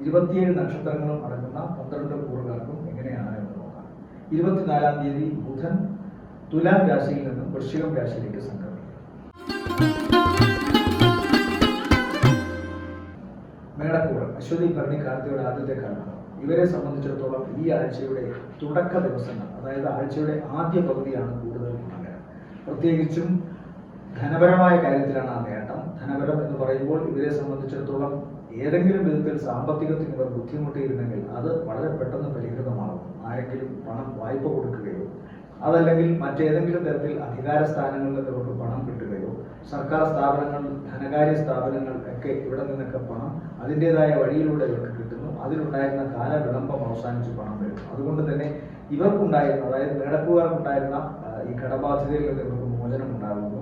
ഇരുപത്തിയേഴ് നക്ഷത്രങ്ങളും അടങ്ങുന്ന പന്ത്രണ്ട് കൂറുകാർക്കും എങ്ങനെയാണ് എന്ന് നോക്കാം. ഇരുപത്തിനാലാം തീയതി ബുധൻ തുലാം രാശിയിൽ നിന്നും വൃശ്ചികം രാശിയിലേക്ക് സംക്രമിക്കും. മേടക്കൂറ് അശ്വതി ഭരണി കാർത്തിയുടെ ആദ്യത്തെ കാലമാണ് ഇവരെ സംബന്ധിച്ചിടത്തോളം ഈ ആഴ്ചയുടെ തുടക്ക ദിവസങ്ങൾ അതായത് ആഴ്ചയുടെ ആദ്യ പകുതിയാണ് കൂടുതൽ ഗുണകരം പ്രത്യേകിച്ചും ധനപരമായ കാര്യത്തിലാണ് ആ നേട്ടം. ധനപരം എന്ന് പറയുമ്പോൾ ഇവരെ സംബന്ധിച്ചിടത്തോളം ഏതെങ്കിലും വിധത്തിൽ സാമ്പത്തികത്തിന് ഇവർ ബുദ്ധിമുട്ടിയിരുന്നെങ്കിൽ അത് വളരെ പെട്ടെന്ന് പരിഹൃതമാകും. ആരെങ്കിലും പണം വായ്പ കൊടുക്കുകയോ അതല്ലെങ്കിൽ മറ്റേതെങ്കിലും തരത്തിൽ അധികാര സ്ഥാനങ്ങളിൽ ഇവർക്ക് പണം കിട്ടുകയോ സർക്കാർ സ്ഥാപനങ്ങൾ ധനകാര്യ സ്ഥാപനങ്ങൾ ഒക്കെ ഇവിടെ നിന്നൊക്കെ പണം അതിന്റെതായ വഴിയിലൂടെ ഇവർക്ക് കിട്ടുന്നു. അതിലുണ്ടായിരുന്ന കാലവിളംബം അവസാനിച്ച് പണം വരും. അതുകൊണ്ട് തന്നെ ഇവർക്കുണ്ടായിരുന്ന അതായത് മേടക്കുകാർക്കുണ്ടായിരുന്ന ആ, ഈ കടബാധ്യതയിൽ നിന്ന് ഇവർക്ക് മോചനം ഉണ്ടാകുന്നു.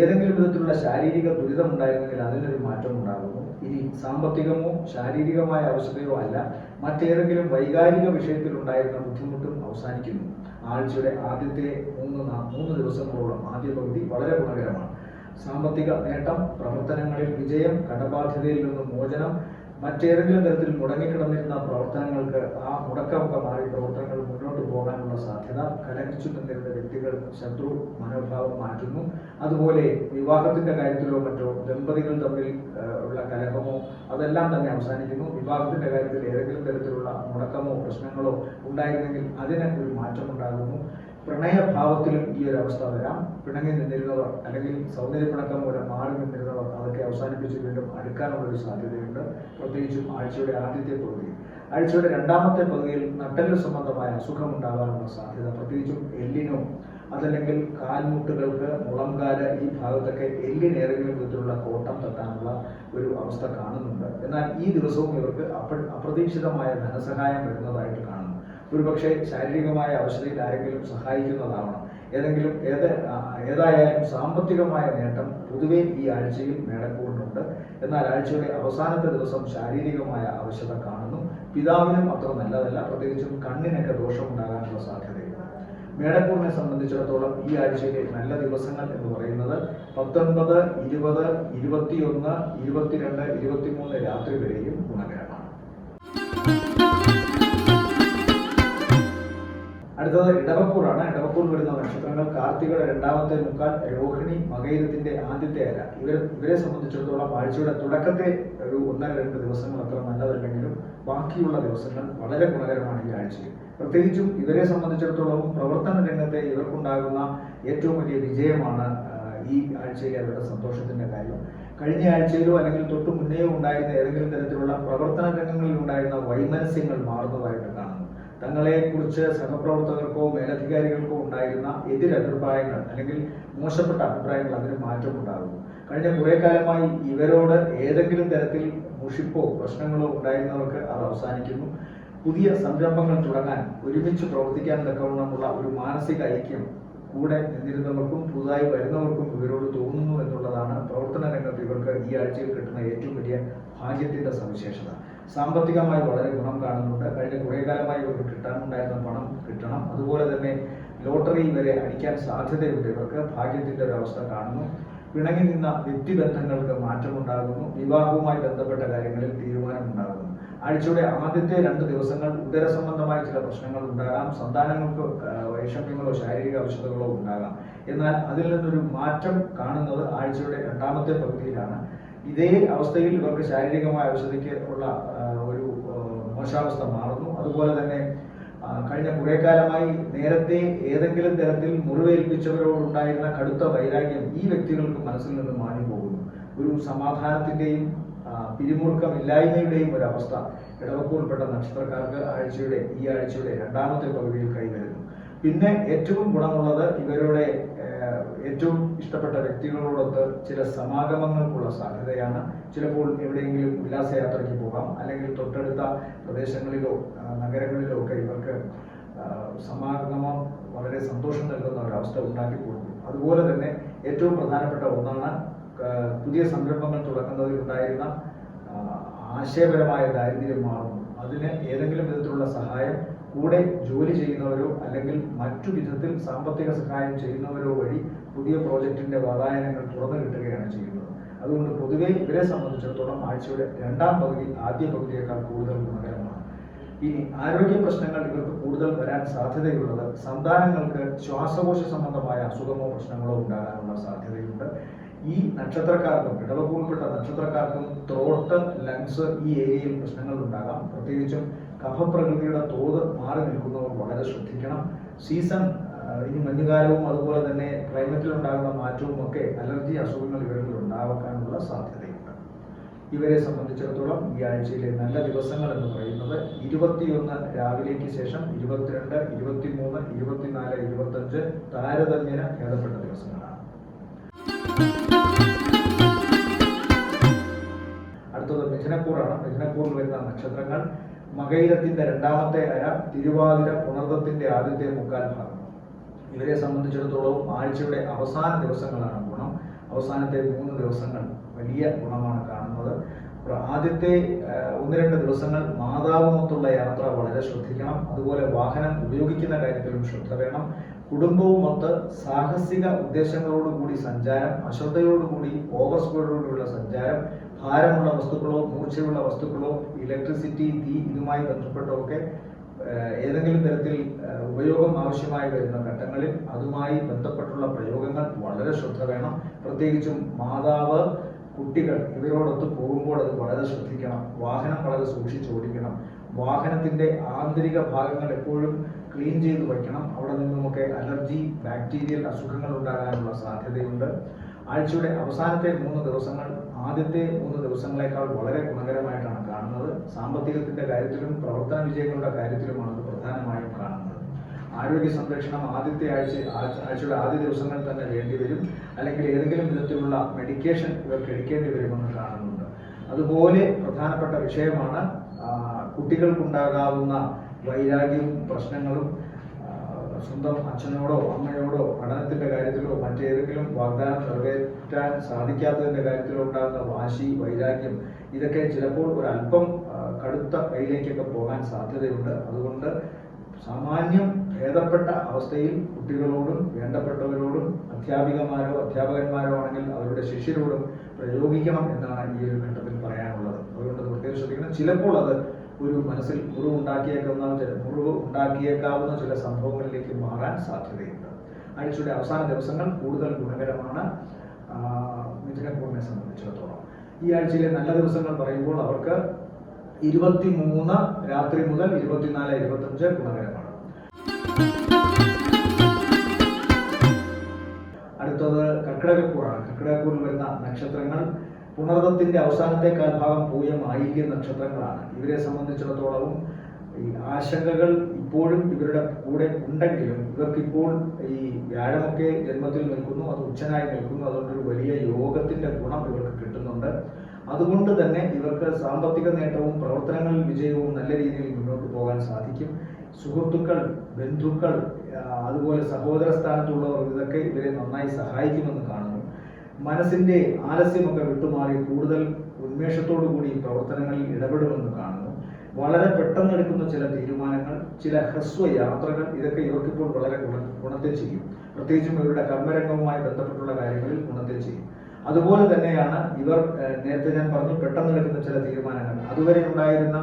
ഏതെങ്കിലും വിധത്തിലുള്ള ശാരീരിക ദുരിതം ഉണ്ടായിരുന്നെങ്കിൽ അതിനൊരു മാറ്റം ഉണ്ടാകുന്നു. ഇനി സാമ്പത്തികമോ ശാരീരികമായ അവസ്ഥയോ അല്ല. മറ്റേതെങ്കിലും വൈകാരിക വിഷയത്തിൽ ഉണ്ടായിരുന്ന ബുദ്ധിമുട്ടും അവസാനിക്കുന്നു. ആഴ്ചയുടെ ആദ്യത്തെ മൂന്ന് മൂന്ന് ദിവസങ്ങളോളം ആദ്യ പകുതി വളരെ ഗുണകരമാണ്. സാമ്പത്തിക നേട്ടം പ്രവർത്തനങ്ങളിൽ വിജയം കടബാധ്യതയിൽ നിന്ന് മോചനം മറ്റേതെങ്കിലും തരത്തിൽ മുടങ്ങിക്കിടന്നിരുന്ന പ്രവർത്തനങ്ങൾക്ക് ആ മുടക്കമൊക്കെ മാറി പ്രവർത്തനങ്ങൾ പോകാനുള്ള സാധ്യത കലഹിച്ചു നിന്നിരുന്ന വ്യക്തികൾ ശത്രു മനോഭാവം മാറ്റുന്നു. അതുപോലെ വിവാഹത്തിന്റെ കാര്യത്തിലോ മറ്റോ ദമ്പതികൾ തമ്മിൽ ഉള്ള കലഹമോ അതെല്ലാം തന്നെ അവസാനിക്കുന്നു. വിവാഹത്തിന്റെ കാര്യത്തിൽ ഏതെങ്കിലും തരത്തിലുള്ള മുടക്കമോ പ്രശ്നങ്ങളോ ഉണ്ടായിരുന്നെങ്കിൽ അതിന് ഒരു മാറ്റം ഉണ്ടാകുന്നു പ്രണയഭാവത്തിലും ഈ ഒരു അവസ്ഥ വരാം. പിണങ്ങി നിന്നിരുന്നവർ അല്ലെങ്കിൽ സൗന്ദര്യപ്പിണക്കം മൂലം മാറി നിന്നിരുന്നവർ അതൊക്കെ അവസാനിപ്പിച്ച് വീണ്ടും അടുക്കാനുള്ള ഒരു സാധ്യതയുണ്ട്. പ്രത്യേകിച്ചും ആഴ്ചയുടെ ആദ്യത്തെ പകുതിയിൽ ആഴ്ചയുടെ രണ്ടാമത്തെ പകുതിയിൽ നട്ടൽ സംബന്ധമായ അസുഖം ഉണ്ടാകാനുള്ള സാധ്യത പ്രത്യേകിച്ചും എല്ലിനോ അതല്ലെങ്കിൽ കാൽമുട്ടുകൾക്ക് മുളംകാൽ ഈ ഭാഗത്തൊക്കെ എല്ലിന് ഏതെങ്കിലും വിധത്തിലുള്ള കോട്ടം തട്ടാനുള്ള ഒരു അവസ്ഥ കാണുന്നുണ്ട്. എന്നാൽ ഈ ദിവസവും ഇവർക്ക് അപ്ര അപ്രതീക്ഷിതമായ ധനസഹായം വരുന്നതായിട്ട് കാണുന്നു. ഒരുപക്ഷെ ശാരീരികമായ അവസ്ഥയിൽ ആരെങ്കിലും സഹായിക്കുന്നതാവണം. ഏതെങ്കിലും ഏത് ഏതായാലും സാമ്പത്തികമായ നേട്ടം പൊതുവെ ഈ ആഴ്ചയിൽ മേടക്കൂടുന്നുണ്ട്. എന്നാൽ ആഴ്ചയുടെ അവസാനത്തെ ദിവസം ശാരീരികമായ അവശത കാണുന്നു. പിതാവിനും അത്ര നല്ലതല്ല പ്രത്യേകിച്ചും കണ്ണിനൊക്കെ ദോഷമുണ്ടാകാനുള്ള സാധ്യതയുണ്ട്. മേടക്കൂറിനെ സംബന്ധിച്ചിടത്തോളം ഈ ആഴ്ചയിലെ നല്ല ദിവസങ്ങൾ എന്ന് പറയുന്നത് പത്തൊൻപത് ഇരുപത് ഇരുപത്തിയൊന്ന് ഇരുപത്തിരണ്ട് ഇരുപത്തിമൂന്ന് രാത്രി വരെയും ഗുണകരമാണ്. അടുത്തത് ഇടവക്കൂറാണ് ഇടവക്കൂർ വരുന്ന നക്ഷത്രങ്ങൾ കാർത്തികയുടെ രണ്ടാമത്തെ മുക്കാൽ രോഹിണി മകയിരത്തിന്റെ ആദ്യത്തെ അല ഇവർ ഇവരെ സംബന്ധിച്ചിടത്തോളം ആഴ്ചയുടെ തുടക്കത്തെ ഒരു ഒന്നര രണ്ട് ദിവസങ്ങൾ അത്ര നല്ലതല്ലെങ്കിലും ബാക്കിയുള്ള ദിവസങ്ങൾ വളരെ ഗുണകരമാണ് ഈ ആഴ്ചയിൽ. പ്രത്യേകിച്ചും ഇവരെ സംബന്ധിച്ചിടത്തോളം പ്രവർത്തന രംഗത്തെ ഇവർക്കുണ്ടാകുന്ന ഏറ്റവും വലിയ വിജയമാണ് ഈ ആഴ്ചയിലെ അവരുടെ സന്തോഷത്തിന്റെ കാര്യം. കഴിഞ്ഞ ആഴ്ചയിലോ അല്ലെങ്കിൽ തൊട്ടു മുന്നേയോ ഉണ്ടായിരുന്ന ഏതെങ്കിലും തരത്തിലുള്ള പ്രവർത്തന രംഗങ്ങളിൽ ഉണ്ടായിരുന്ന വൈമനസ്യങ്ങൾ മാറുന്നതായിട്ട് കാണുന്നു. തങ്ങളെ കുറിച്ച് സഹപ്രവർത്തകർക്കോ മേലധികാരികൾക്കോ ഉണ്ടായിരുന്ന എതിരഭിപ്രായങ്ങൾ അല്ലെങ്കിൽ മോശപ്പെട്ട അഭിപ്രായങ്ങൾ അതിന് മാറ്റമുണ്ടാകുന്നു. കഴിഞ്ഞ കുറെ കാലമായി ഇവരോട് ഏതെങ്കിലും തരത്തിൽ മുഷിപ്പോ പ്രശ്നങ്ങളോ ഉണ്ടായിരുന്നവർക്ക് അത് അവസാനിക്കുന്നു. പുതിയ സംരംഭങ്ങൾ തുടങ്ങാൻ ഒരുമിച്ച് പ്രവർത്തിക്കാൻ തക്കവണ്ണമുള്ള ഒരു മാനസിക ഐക്യം കൂടെ നിന്നിരുന്നവർക്കും പുതുതായി വരുന്നവർക്കും ഇവരോട് തോന്നുന്നു എന്നുള്ളതാണ് പ്രവർത്തന രംഗത്ത് ഇവർക്ക് ഈ ആഴ്ചയിൽ കിട്ടുന്ന ഏറ്റവും വലിയ ഭാഗ്യത്തിന്റെ സവിശേഷത. സാമ്പത്തികമായി വളരെ ഗുണം കാണുന്നുണ്ട്. കഴിഞ്ഞ കുറേ കാലമായി ഇവർക്ക് കിട്ടാനുണ്ടായിരുന്ന പണം കിട്ടണം. അതുപോലെ തന്നെ ലോട്ടറി വരെ അടിക്കാൻ സാധ്യതയുണ്ട്. ഇവർക്ക് ഭാഗ്യത്തിന്റെ ഒരവസ്ഥ കാണുന്നു. പിണങ്ങി നിന്ന വ്യക്തിബന്ധങ്ങൾക്ക് മാറ്റമുണ്ടാകുന്നു. വിവാഹവുമായി ബന്ധപ്പെട്ട കാര്യങ്ങളിൽ തീരുമാനമുണ്ടാകുന്നു. ആഴ്ചയുടെ ആദ്യത്തെ രണ്ട് ദിവസങ്ങൾ ഉദര സംബന്ധമായ ചില പ്രശ്നങ്ങൾ ഉണ്ടാകാം. സന്താനങ്ങൾക്ക് വൈഷമ്യങ്ങളോ ശാരീരിക അവശതകളോ ഉണ്ടാകാം. എന്നാൽ അതിൽ നിന്നൊരു മാറ്റം കാണുന്നത് ആഴ്ചയുടെ രണ്ടാമത്തെ പകുതിയിലാണ്. ഇതേ അവസ്ഥയിൽ ഇവർക്ക് ശാരീരികമായ അവശതയ്ക്ക് ഉള്ള ഒരു മോശാവസ്ഥ മാറുന്നു. അതുപോലെ തന്നെ കഴിഞ്ഞ കുറെ കാലമായി നേരത്തെ ഏതെങ്കിലും തരത്തിൽ മുറിവേൽപ്പിച്ചവരോടുണ്ടായിരുന്ന കടുത്ത വൈരാഗ്യം ഈ വ്യക്തികൾക്ക് മനസ്സിൽ നിന്ന് മാറി പോകുന്നു. ഒരു സമാധാനത്തിന്റെയും പിരിമുറുക്കം പിരിമുറുക്കമില്ലായ്മയുടെയും ഒരു അവസ്ഥ ഇടവക്കൂറിൽപ്പെട്ട നക്ഷത്രക്കാർക്ക് ആഴ്ചയുടെ ഈ ആഴ്ചയുടെ രണ്ടാമത്തെ പകുതിയിൽ കൈവരുന്നു. പിന്നെ ഏറ്റവും ഗുണമുള്ളത് ഇവരുടെ ഏറ്റവും ഇഷ്ടപ്പെട്ട വ്യക്തികളോടൊത്ത് ചില സമാഗമങ്ങൾക്കുള്ള സാധ്യതയാണ്. ചിലപ്പോൾ എവിടെയെങ്കിലും ഉല്ലാസയാത്രയ്ക്ക് പോകാം. അല്ലെങ്കിൽ തൊട്ടടുത്ത പ്രദേശങ്ങളിലോ നഗരങ്ങളിലോ ഒക്കെ ഇവർക്ക് സമാഗമം വളരെ സന്തോഷം നൽകുന്ന ഒരവസ്ഥ ഉണ്ടാക്കി കൊടുക്കും. അതുപോലെ തന്നെ ഏറ്റവും പ്രധാനപ്പെട്ട ഒന്നാണ് പുതിയ സംരംഭങ്ങൾ തുടങ്ങുന്നതിൽ ഉണ്ടായിരുന്ന ആശയപരമായ ദാരിദ്ര്യം മാറുന്നു. അതിന് ഏതെങ്കിലും വിധത്തിലുള്ള സഹായം കൂടെ ജോലി ചെയ്യുന്നവരോ അല്ലെങ്കിൽ മറ്റു വിധത്തിൽ സാമ്പത്തിക സഹായം ചെയ്യുന്നവരോ വഴി പുതിയ പ്രോജക്റ്റിന്റെ വാതായനങ്ങൾ തുറന്നു കിട്ടുകയാണ് ചെയ്യുന്നത്. അതുകൊണ്ട് പൊതുവെ ഇവരെ സംബന്ധിച്ചിടത്തോളം ആഴ്ചയുടെ രണ്ടാം പകുതി ആദ്യ പകുതിയേക്കാൾ കൂടുതൽ ഗുണകരമാണ്. ഇനി ആരോഗ്യ പ്രശ്നങ്ങൾ ഇവർക്ക് കൂടുതൽ വരാൻ സാധ്യതയുള്ളത് സന്താനങ്ങൾക്ക് ശ്വാസകോശ സംബന്ധമായ അസുഖമോ പ്രശ്നങ്ങളോ ഉണ്ടാകാനുള്ള സാധ്യതയുണ്ട്. ഈ നക്ഷത്രക്കാർക്കും ഇടവകൂൾപ്പെട്ട നക്ഷത്രക്കാർക്കും ത്രോട്ട് ലങ്സ് ഈ ഏരിയയിൽ പ്രശ്നങ്ങൾ ഉണ്ടാകാം. പ്രത്യേകിച്ചും കഫപ്രകൃതിയുടെ തോത് മാറി നിൽക്കുന്നവർ വളരെ ശ്രദ്ധിക്കണം. സീസൺ ഇനി മഞ്ഞുകാലവും അതുപോലെ തന്നെ ക്ലൈമറ്റിൽ ഉണ്ടാകുന്ന മാറ്റവും ഒക്കെ അലർജി അസുഖങ്ങൾ ഇവരിൽ ഉണ്ടാകാനുള്ള സാധ്യതയുണ്ട്. ഇവരെ സംബന്ധിച്ചിടത്തോളം ഈ ആഴ്ചയിലെ നല്ല ദിവസങ്ങൾ എന്ന് പറയുന്നത് ഇരുപത്തിയൊന്ന് രാവിലേക്ക് ശേഷം ഇരുപത്തിരണ്ട് ഇരുപത്തിമൂന്ന് ഇരുപത്തിനാല് ഇരുപത്തഞ്ച് താരതമ്യേന ഭേദപ്പെട്ട ദിവസങ്ങളാണ്. അടുത്തത് മിഥുനക്കൂറാണ് മിഥുനക്കൂറിൽ വരുന്ന നക്ഷത്രങ്ങൾ മകയിരത്തിന്റെ രണ്ടാമത്തെ ആയ തിരുവാതിര പുണർദത്തിന്റെ ആദ്യത്തെ മുക്കാൽ ഭാഗം. ഇവരെ സംബന്ധിച്ചിടത്തോളം ആഴ്ചയുടെ അവസാന ദിവസങ്ങളാണ് ഗുണം. അവസാനത്തെ മൂന്ന് ദിവസങ്ങൾ വലിയ ഗുണമാണ് കാണുന്നത്. ആദ്യത്തെ ഒന്ന് രണ്ട് ദിവസങ്ങൾ മാതാവുമൊത്തുള്ള യാത്ര വളരെ ശ്രദ്ധിക്കണം. അതുപോലെ വാഹനം ഉപയോഗിക്കുന്ന കാര്യത്തിലും ശ്രദ്ധ വേണം. കുടുംബവുമൊത്ത് സാഹസിക ഉദ്ദേശങ്ങളോടുകൂടി സഞ്ചാരം അശ്രദ്ധയോടുകൂടി ഓവർ സ്പീഡോടുകൂടിയുള്ള സഞ്ചാരം ഭാരമുള്ള വസ്തുക്കളോ മൂർച്ചയുള്ള വസ്തുക്കളോ ഇലക്ട്രിസിറ്റി തീ ഇതുമായി ബന്ധപ്പെട്ടൊക്കെ ഏഹ് ഏതെങ്കിലും തരത്തിൽ ഉപയോഗം ആവശ്യമായി വരുന്ന ഘട്ടങ്ങളിൽ അതുമായി ബന്ധപ്പെട്ടുള്ള പ്രയോഗങ്ങൾ വളരെ ശ്രദ്ധ വേണം. പ്രത്യേകിച്ചും മാതാവ് കുട്ടികൾ ഇവരോടൊത്ത് പോകുമ്പോൾ അത് വളരെ ശ്രദ്ധിക്കണം. വാഹനം വളരെ സൂക്ഷിച്ച് ഓടിക്കണം. വാഹനത്തിന്റെ ആന്തരിക ഭാഗങ്ങൾ എപ്പോഴും ക്ലീൻ ചെയ്ത് വയ്ക്കണം. അവിടെ നിന്നുമൊക്കെ അലർജി ബാക്ടീരിയൽ അസുഖങ്ങൾ ഉണ്ടാകാനുള്ള സാധ്യതയുണ്ട്. ആഴ്ചയുടെ അവസാനത്തെ മൂന്ന് ദിവസങ്ങൾ ആദ്യത്തെ മൂന്ന് ദിവസങ്ങളെക്കാൾ വളരെ ഗുണകരമായിട്ടാണ് കാണുന്നത്. സാമ്പത്തികത്തിന്റെ കാര്യത്തിലും പ്രവർത്തന വിജയങ്ങളുടെ കാര്യത്തിലുമാണ് അത് പ്രധാനമായും കാണുന്നത്. ആരോഗ്യ സംരക്ഷണം ആദ്യത്തെ ആഴ്ച ആഴ്ച- ആഴ്ചയുടെ ആദ്യ ദിവസങ്ങളിൽ തന്നെ വേണ്ടിവരും അല്ലെങ്കിൽ ഏതെങ്കിലും വിധത്തിലുള്ള മെഡിക്കേഷൻ ഇവർക്ക് എടുക്കേണ്ടി വരുമെന്ന് കാണുന്നുണ്ട്. അതുപോലെ പ്രധാനപ്പെട്ട വിഷയമാണ് കുട്ടികൾക്കുണ്ടാകാവുന്ന വൈരാഗ്യവും പ്രശ്നങ്ങളും സ്വന്തം അച്ഛനോടോ അമ്മയോടോ പഠനത്തിന്റെ കാര്യത്തിലോ മറ്റേതെങ്കിലും വാഗ്ദാനം നിറവേറ്റാൻ സാധിക്കാത്തതിന്റെ കാര്യത്തിലോ ഉണ്ടാകുന്ന വാശി വൈരാഗ്യം ഇതൊക്കെ ചിലപ്പോൾ ഒരു അല്പം കടുത്ത കയ്യിലേക്കൊക്കെ പോകാൻ സാധ്യതയുണ്ട്. അതുകൊണ്ട് സാമാന്യം ഭേദപ്പെട്ട അവസ്ഥയിൽ കുട്ടികളോടും വേണ്ടപ്പെട്ടവരോടും അധ്യാപികമാരോ അധ്യാപകന്മാരോ ആണെങ്കിൽ അവരുടെ ശിഷ്യരോടും പ്രയോഗിക്കണം എന്നാണ് ഈ ഒരു ഘട്ടത്തിൽ പറയാനുള്ളത്. അതുകൊണ്ട് പ്രത്യേകം ശ്രദ്ധിക്കണം. ചിലപ്പോൾ അത് ഒരു മനസ്സിൽ മുറിവ് ഉണ്ടാക്കിയേക്കുന്ന ചില- മുറിവ് ഉണ്ടാക്കിയേക്കാവുന്ന ചില സംഭവങ്ങളിലേക്ക് മാറാൻ സാധ്യതയുണ്ട്. ആഴ്ചയുടെ അവസാന ദിവസങ്ങൾ കൂടുതൽ ഗുണകരമാണ്. മിഥുനക്കൂറിനെ സംബന്ധിച്ചിടത്തോളം. ഈ ആഴ്ചയിലെ നല്ല ദിവസങ്ങൾ പറയുമ്പോൾ അവർക്ക് ഇരുപത്തി മൂന്ന് രാത്രി മുതൽ ഇരുപത്തിനാല് ഇരുപത്തഞ്ച് ഗുണകരമാണ്. അടുത്തത് കർക്കിടകക്കൂറാണ്. കർക്കിടകക്കൂറിൽ വരുന്ന നക്ഷത്രങ്ങൾ പുണർദത്തിന്റെ അവസാനത്തെ കാൽഭാഗം പൂയം ആയില്യ നക്ഷത്രങ്ങളാണ്. ഇവരെ സംബന്ധിച്ചിടത്തോളവും ഈ ആശങ്കകൾ ഇപ്പോഴും ഇവരുടെ കൂടെ ഉണ്ടെങ്കിലും ഇവർക്കിപ്പോൾ ഈ വ്യാഴമൊക്കെ ജന്മത്തിൽ നിൽക്കുന്നു അത് ഉച്ചനായി നിൽക്കുന്നു. അതുകൊണ്ടൊരു വലിയ യോഗത്തിന്റെ ഗുണം ഇവർക്ക് കിട്ടുന്നുണ്ട്. അതുകൊണ്ട് തന്നെ ഇവർക്ക് സാമ്പത്തിക നേട്ടവും പ്രവർത്തനങ്ങളിൽ വിജയവും നല്ല രീതിയിൽ മുന്നോട്ട് പോകാൻ സാധിക്കും. സുഹൃത്തുക്കൾ ബന്ധുക്കൾ അതുപോലെ സഹോദര സ്ഥാനത്തുള്ളവർ ഇതൊക്കെ ഇവരെ നന്നായി സഹായിക്കുമെന്ന് കാണുന്നു. മനസ്സിന്റെ ആലസ്യമൊക്കെ വിട്ടുമാറി കൂടുതൽ ഉന്മേഷത്തോടു കൂടി പ്രവർത്തനങ്ങളിൽ ഇടപെടുമെന്ന് കാണുന്നു. വളരെ പെട്ടെന്ന് എടുക്കുന്ന ചില തീരുമാനങ്ങൾ ചില ഹ്രസ്വ യാത്രകൾ ഇതൊക്കെ ഇവർക്കിപ്പോൾ വളരെ ഗുണ ഗുണത്തെ ചെയ്യും. പ്രത്യേകിച്ചും ഇവരുടെ കർമ്മരംഗവുമായി ബന്ധപ്പെട്ടുള്ള കാര്യങ്ങളിൽ ഗുണത്തെ ചെയ്യും. അതുപോലെ തന്നെയാണ് ഇവർ നേരത്തെ ഞാൻ പറഞ്ഞു പെട്ടെന്ന് എടുക്കുന്ന ചില തീരുമാനങ്ങൾ. അതുവരെ ഉണ്ടായിരുന്ന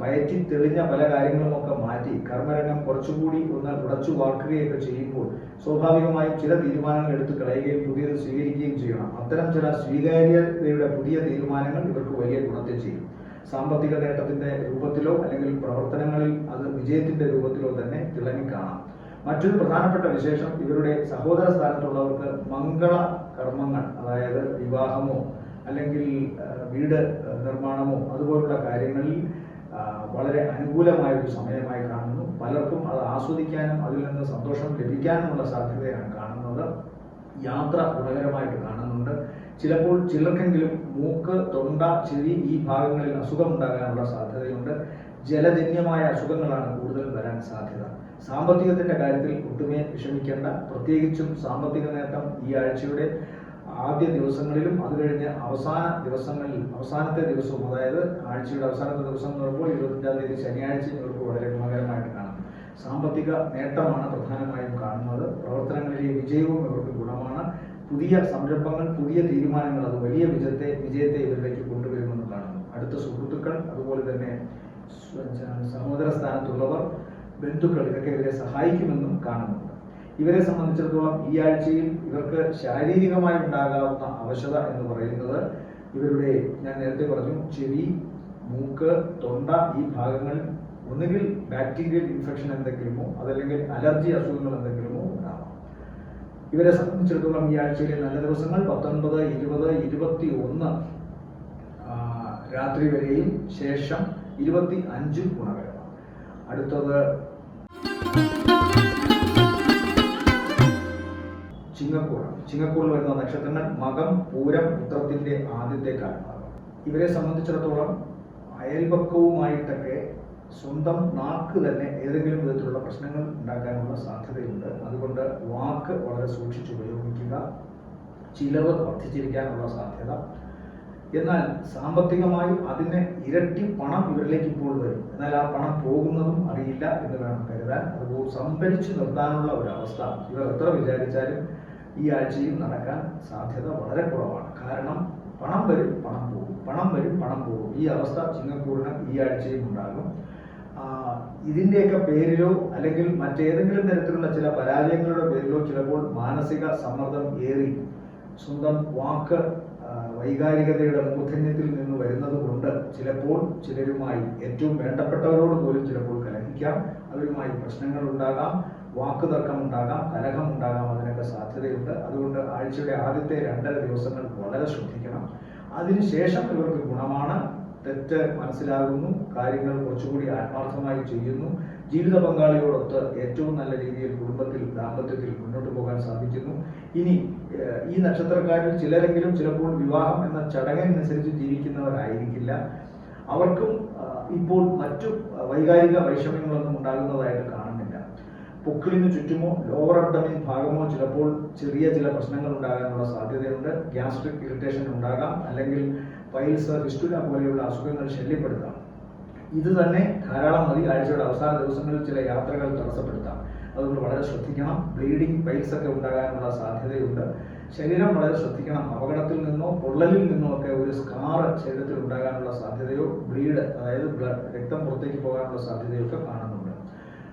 പയറ്റി തെളിഞ്ഞ പല കാര്യങ്ങളുമൊക്കെ മാറ്റി കർമ്മരംഗം കുറച്ചുകൂടി ഒന്ന് ഉടച്ചു വാർക്കുകയൊക്കെ ചെയ്യുമ്പോൾ സ്വാഭാവികമായും ചില തീരുമാനങ്ങൾ എടുത്തു കളയുകയും പുതിയത് സ്വീകരിക്കുകയും ചെയ്യണം. അത്തരം ചില സ്വീകാര്യതയുടെ പുതിയ തീരുമാനങ്ങൾ ഇവർക്ക് വലിയ ഗുണത്തെ ചെയ്യും. സാമ്പത്തിക നേട്ടത്തിന്റെ രൂപത്തിലോ അല്ലെങ്കിൽ പ്രവർത്തനങ്ങളിൽ അത് വിജയത്തിന്റെ രൂപത്തിലോ തന്നെ തിളങ്ങിക്കാണാം. മറ്റൊരു പ്രധാനപ്പെട്ട വിശേഷം ഇവരുടെ സഹോദര സ്ഥാനത്തുള്ളവർക്ക് മംഗള കർമ്മങ്ങൾ അതായത് വിവാഹമോ അല്ലെങ്കിൽ വീട് നിർമ്മാണമോ അതുപോലുള്ള കാര്യങ്ങളിൽ വളരെ അനുകൂലമായ ഒരു സമയമായി കാണുന്നു. പലർക്കും അത് ആസ്വദിക്കാനും അതിൽ നിന്ന് സന്തോഷം ലഭിക്കാനുമുള്ള സാധ്യതയാണ് കാണുന്നത്. യാത്ര ഗുണകരമായിട്ട് കാണുന്നുണ്ട്. ചിലപ്പോൾ ചിലർക്കെങ്കിലും മൂക്ക് തൊണ്ട ചെവി ഈ ഭാഗങ്ങളിൽ അസുഖം ഉണ്ടാകാനുള്ള സാധ്യതയുണ്ട്. ജലജന്യമായ അസുഖങ്ങളാണ് കൂടുതൽ വരാൻ സാധ്യത. സാമ്പത്തികത്തിന്റെ കാര്യത്തിൽ ഒട്ടുമേ വിഷമിക്കേണ്ട. പ്രത്യേകിച്ചും സാമ്പത്തിക നേട്ടം ഈ ആഴ്ചയുടെ ആദ്യ ദിവസങ്ങളിലും അത് കഴിഞ്ഞ് അവസാന ദിവസങ്ങളിൽ അവസാനത്തെ ദിവസവും അതായത് ആഴ്ചയുടെ അവസാനത്തെ ദിവസം എന്ന് പറയുമ്പോൾ ഇരുപത്തഞ്ചാം തീയതി ശനിയാഴ്ച ഇവർക്ക് വളരെ ഗുണകരമായിട്ട് കാണാം. സാമ്പത്തിക നേട്ടമാണ് പ്രധാനമായും കാണുന്നത്. പ്രവർത്തനങ്ങളിലെ വിജയവും ഇവർക്ക് ഗുണമാണ്. പുതിയ സംരംഭങ്ങൾ പുതിയ തീരുമാനങ്ങൾ അത് വലിയ വിജയത്തെ വിജയത്തെ ഇവരിലേക്ക് കൊണ്ടുവരുമെന്ന് കാണുന്നു. അടുത്ത സുഹൃത്തുക്കൾ അതുപോലെ തന്നെ സഹോദര സ്ഥാനത്തുള്ളവർ ബന്ധുക്കൾ ഇതൊക്കെ ഇവരെ സഹായിക്കുമെന്നും കാണുന്നുണ്ട് ഇവരെ സംബന്ധിച്ചിടത്തോളം ഈ ആഴ്ചയിൽ ഇവർക്ക് ശാരീരികമായി ഉണ്ടാകാവുന്ന അവശത എന്ന് പറയുന്നത് ഇവരുടെ ഞാൻ നേരത്തെ പറഞ്ഞു ചെവി മൂക്ക് തൊണ്ട ഈ ഭാഗങ്ങൾ ഒന്നുകിൽ ബാക്ടീരിയൽ ഇൻഫെക്ഷൻ എന്തെങ്കിലുമോ അതല്ലെങ്കിൽ അലർജി അസുഖങ്ങൾ എന്തെങ്കിലുമോ ഉണ്ടാവാം. ഇവരെ സംബന്ധിച്ചിടത്തോളം ഈ ആഴ്ചയിലെ നല്ല ദിവസങ്ങൾ പത്തൊൻപത് ഇരുപത് ഇരുപത്തി ഒന്ന് രാത്രി വരെയും ശേഷം ഇരുപത്തി അഞ്ചും ഗുണകരമാണ്. അടുത്തത് ചിങ്ങക്കൂറാണ് ചിങ്ങക്കൂറിൽ വരുന്ന നക്ഷത്രങ്ങൾ മകം പൂരം പുത്രത്തിന്റെ ആദ്യത്തെ കാലമാണ് ഇവരെ സംബന്ധിച്ചിടത്തോളം അയൽപക്കവുമായിട്ടൊക്കെ സ്വന്തം നാക്ക് തന്നെ ഏതെങ്കിലും വിധത്തിലുള്ള പ്രശ്നങ്ങൾ ഉണ്ടാക്കാനുള്ള സാധ്യതയുണ്ട്. അതുകൊണ്ട് വാക്ക് വളരെ സൂക്ഷിച്ച് ഉപയോഗിക്കുക ചിലവ് വർദ്ധിച്ചിരിക്കാനുള്ള സാധ്യത. എന്നാൽ സാമ്പത്തികമായി അതിനെ ഇരട്ടി പണം ഇവരിലേക്ക് ഇപ്പോൾ വരും. എന്നാൽ ആ പണം പോകുന്നതും അറിയില്ല എന്ന് വേണം കരുതാൻ. അതുപോലെ സംഭരിച്ചു നിർത്താനുള്ള ഒരു അവസ്ഥ ഇവർ എത്ര വിചാരിച്ചാലും ഈ ആഴ്ചയിൽ നടക്കാൻ സാധ്യത വളരെ കുറവാണ്. കാരണം പണം വരും പണം പോകും. പണം വരും പണം പോകും. ഈ അവസ്ഥ ചിങ്ങക്കൂറിന് ഈ ആഴ്ചയും ഉണ്ടാകും. ഇതിന്റെയൊക്കെ പേരിലോ അല്ലെങ്കിൽ മറ്റേതെങ്കിലും തരത്തിലുള്ള ചില പരാജയങ്ങളുടെ പേരിലോ ചിലപ്പോൾ മാനസിക സമ്മർദ്ദം ഏറി. സ്വന്തം വാക്ക് വൈകാരികതയുടെ മൂർധന്യത്തിൽ നിന്ന് വരുന്നത് കൊണ്ട് ചിലപ്പോൾ ചിലരുമായി ഏറ്റവും വേണ്ടപ്പെട്ടവരോട് പോലും ചിലപ്പോൾ കലഹിക്കാം. അവരുമായി പ്രശ്നങ്ങൾ ഉണ്ടാകാം. വാക്ക് തർക്കം ഉണ്ടാകാം കലഹം ഉണ്ടാകാം അതിനൊക്കെ സാധ്യതയുണ്ട്. അതുകൊണ്ട് ആഴ്ചയുടെ ആദ്യത്തെ രണ്ടര ദിവസങ്ങൾ വളരെ ശ്രദ്ധിക്കണം. അതിനുശേഷം ഇവർക്ക് ഗുണമാണ്. തെറ്റ് മനസ്സിലാകുന്നു കാര്യങ്ങൾ കുറച്ചുകൂടി ആത്മാർത്ഥമായി ചെയ്യുന്നു. ജീവിത പങ്കാളിയോടൊത്ത് ഏറ്റവും നല്ല രീതിയിൽ കുടുംബത്തിൽ ദാമ്പത്യത്തിൽ മുന്നോട്ട് പോകാൻ സാധിക്കുന്നു. ഇനി ഈ നക്ഷത്രക്കാരിൽ ചിലരെങ്കിലും ചിലപ്പോൾ വിവാഹം എന്ന ചടങ്ങിനനുസരിച്ച് ജീവിക്കുന്നവരായിരിക്കില്ല. അവർക്കും ഇപ്പോൾ മറ്റു വൈകാരിക വൈഷമ്യങ്ങളൊന്നും ഉണ്ടാകുന്നതായിട്ട് കാണുന്നില്ല പൊക്കിളിന് ചുറ്റുമോ ലോവർ അബ്ഡമിൻ ഭാഗമോ ചിലപ്പോൾ ചെറിയ ചില പ്രശ്നങ്ങൾ ഉണ്ടാകാനുള്ള സാധ്യതയുണ്ട്. ഗ്യാസ്ട്രിക് ഇറിറ്റേഷൻ ഉണ്ടാകാം അല്ലെങ്കിൽ പൈൽസ് വിസ്തുല പോലെയുള്ള അസുഖങ്ങൾ ശല്യപ്പെടുത്താം. ഇത് തന്നെ ധാരാളം മതി. ആഴ്ചയുടെ അവസാന ദിവസങ്ങളിൽ ചില യാത്രകൾ തടസ്സപ്പെടുത്താം. അതുകൊണ്ട് വളരെ ശ്രദ്ധിക്കണം. ബ്ലീഡിംഗ് പൈൽസ് ഒക്കെ ഉണ്ടാകാനുള്ള സാധ്യതയുണ്ട്. ശരീരം വളരെ ശ്രദ്ധിക്കണം. അപകടത്തിൽ നിന്നോ പൊള്ളലിൽ നിന്നോ ഒക്കെ ഒരു സ്കാർ ശരീരത്തിൽ ഉണ്ടാകാനുള്ള സാധ്യതയോ ബ്ലീഡ് അതായത് രക്തം പുറത്തേക്ക് പോകാനുള്ള സാധ്യതയൊക്കെ കാണുന്നുണ്ട്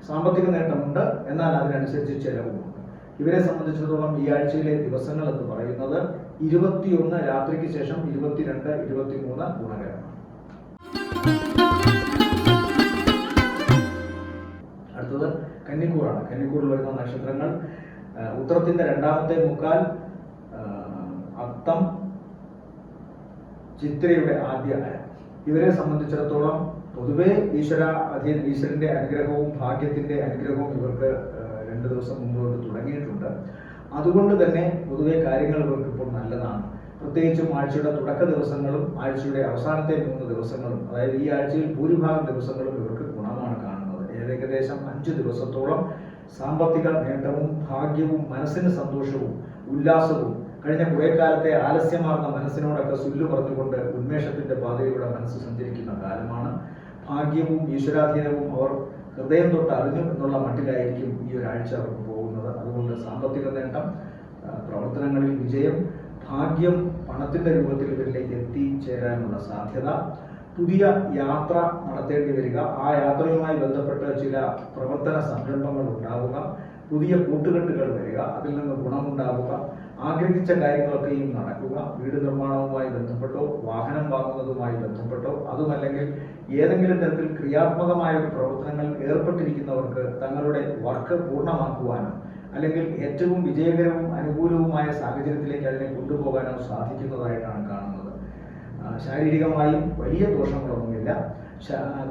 സാമ്പത്തിക നേട്ടമുണ്ട് എന്നാൽ അതിനനുസരിച്ച് ചെലവുമുണ്ട്. ഇവരെ സംബന്ധിച്ചിടത്തോളം ഈ ആഴ്ചയിലെ ദിവസങ്ങൾ എന്ന് പറയുന്നത് ഇരുപത്തിയൊന്ന് രാത്രിക്ക് ശേഷം ഇരുപത്തിരണ്ട് ഇരുപത്തിമൂന്ന് ഗുണകരമാണ്. അടുത്തത് കന്നിക്കൂറാണ്. കന്നിക്കൂറിൽ വരുന്ന നക്ഷത്രങ്ങൾ ഉത്തരത്തിന്റെ രണ്ടാമത്തെ മുക്കാൽ അത്തം ചിത്രയുടെ ആദ്യ ഇവരെ സംബന്ധിച്ചിടത്തോളം പൊതുവെ ഈശ്വര അധീന ഈശ്വരന്റെ അനുഗ്രഹവും ഭാഗ്യത്തിന്റെ അനുഗ്രഹവും ഇവർക്ക് രണ്ടു ദിവസം മുമ്പ് തുടങ്ങിയിട്ടുണ്ട്. അതുകൊണ്ട് തന്നെ പൊതുവെ കാര്യങ്ങൾ ഇവർക്ക് ഇപ്പോൾ നല്ലതാണ്. പ്രത്യേകിച്ചും ആഴ്ചയുടെ തുടക്ക ദിവസങ്ങളും ആഴ്ചയുടെ അവസാനത്തെ മൂന്ന് ദിവസങ്ങളും അതായത് ഈ ആഴ്ചയിൽ ഭൂരിഭാഗം ദിവസങ്ങളും ഇവർക്ക് ഗുണമാണ് കാണുന്നത്. ഏകദേശം അഞ്ച് ദിവസത്തോളം സാമ്പത്തിക നേട്ടവും ഭാഗ്യവും മനസ്സിന് സന്തോഷവും ഉല്ലാസവും കഴിഞ്ഞ കുറെ കാലത്തെ ആലസ്യമാർന്ന മനസ്സിനോടൊക്കെ സുല്ലു പറഞ്ഞുകൊണ്ട് ഉന്മേഷത്തിന്റെ പാതയിലൂടെ മനസ്സ് സഞ്ചരിക്കുന്ന കാലമാണ്. ഭാഗ്യവും ഈശ്വരാധീനവും അവർ ഹൃദയം തൊട്ട് അറിഞ്ഞു എന്നുള്ള മട്ടിലായിരിക്കും ഈ ഒരാഴ്ച അവർക്ക് പോകുന്നത്. അതുകൊണ്ട് സാമ്പത്തിക നേട്ടം പ്രവർത്തനങ്ങളിൽ വിജയം ഭാഗ്യം പണത്തിന്റെ രൂപത്തിൽ ഇവരിലേക്ക് എത്തിച്ചേരാനുള്ള സാധ്യത പുതിയ യാത്ര നടത്തേണ്ടി വരിക ആ യാത്രയുമായി ബന്ധപ്പെട്ട ചില പ്രവർത്തന സംരംഭങ്ങൾ ഉണ്ടാവുക പുതിയ കൂട്ടുകെട്ടുകൾ വരിക അതിൽ നിന്ന് ഗുണമുണ്ടാവുക ആഗ്രഹിച്ച കാര്യങ്ങളൊക്കെയും നടക്കുക. വീട് നിർമ്മാണവുമായി ബന്ധപ്പെട്ടോ വാഹനം വാങ്ങുന്നതുമായി ബന്ധപ്പെട്ടോ അതുമല്ലെങ്കിൽ ഏതെങ്കിലും തരത്തിൽ ക്രിയാത്മകമായ പ്രവർത്തനങ്ങൾ ഏർപ്പെട്ടിരിക്കുന്നവർക്ക് തങ്ങളുടെ വർക്ക് പൂർണമാക്കുവാനോ അല്ലെങ്കിൽ ഏറ്റവും വിജയകരവും അനുകൂലവുമായ സാഹചര്യത്തിലേക്ക് അതിനെ കൊണ്ടുപോകാനോ സാധിക്കുന്നതായിട്ടാണ് കാണുന്നത്. ശാരീരികമായും വലിയ ദോഷങ്ങളൊന്നുമില്ല.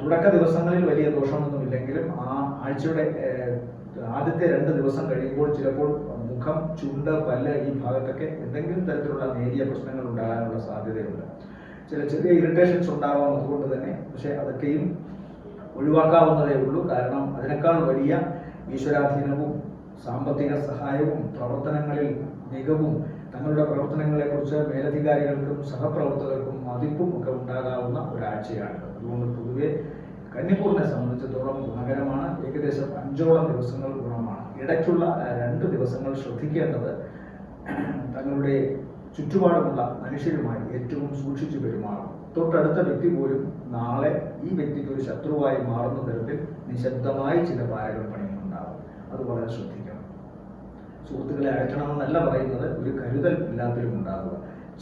തുടക്ക ദിവസങ്ങളിൽ വലിയ ദോഷമൊന്നുമില്ലെങ്കിലും ആ ആഴ്ചയുടെ ആദ്യത്തെ രണ്ട് ദിവസം കഴിയുമ്പോൾ ചിലപ്പോൾ മുഖം ചുണ്ട് പല്ല് ഈ ഭാഗത്തൊക്കെ എന്തെങ്കിലും തരത്തിലുള്ള നേരിയ പ്രശ്നങ്ങൾ ഉണ്ടാകാനുള്ള സാധ്യതയുണ്ട്. ചില ചെറിയ ഇറിറ്റേഷൻസ് ഉണ്ടാവാം അതുകൊണ്ട് തന്നെ പക്ഷേ അതൊക്കെയും ഒഴിവാക്കാവുന്നതേ ഉള്ളൂ. കാരണം അതിനേക്കാൾ വലിയ ഈശ്വരാധീനവും സാമ്പത്തിക സഹായവും പ്രവർത്തനങ്ങളിൽ മികവും തങ്ങളുടെ പ്രവർത്തനങ്ങളെക്കുറിച്ച് മേലധികാരികൾക്കും സഹപ്രവർത്തകർക്കും മതിപ്പും ഒക്കെ ഉണ്ടാകാവുന്ന ഒരാഴ്ചയാണ്. അതുകൊണ്ട് പൊതുവെ കന്നിക്കൂറിനെ സംബന്ധിച്ചിടത്തോളം ഗുണകരമാണ്. ഏകദേശം അഞ്ചോളം ദിവസങ്ങൾ ഗുണമാണ്. ഇടയ്ക്കുള്ള രണ്ട് ദിവസങ്ങൾ ശ്രദ്ധിക്കേണ്ടത് തങ്ങളുടെ ചുറ്റുപാടുമുള്ള മനുഷ്യരുമായി ഏറ്റവും സൂക്ഷിച്ചു പെരുമാറണം. തൊട്ടടുത്ത വ്യക്തി പോലും നാളെ ഈ വ്യക്തിക്ക് ഒരു ശത്രുവായി മാറുന്ന തരത്തിൽ നിശബ്ദമായി ചില പാരകൾ പണിയുന്നുണ്ടാവും. അത് വളരെ ശ്രദ്ധിക്കണം. സുഹൃത്തുക്കളെ അയക്കണമെന്നല്ല പറയുന്നത് ഒരു കരുതൽ എല്ലാത്തിലും ഉണ്ടാകുക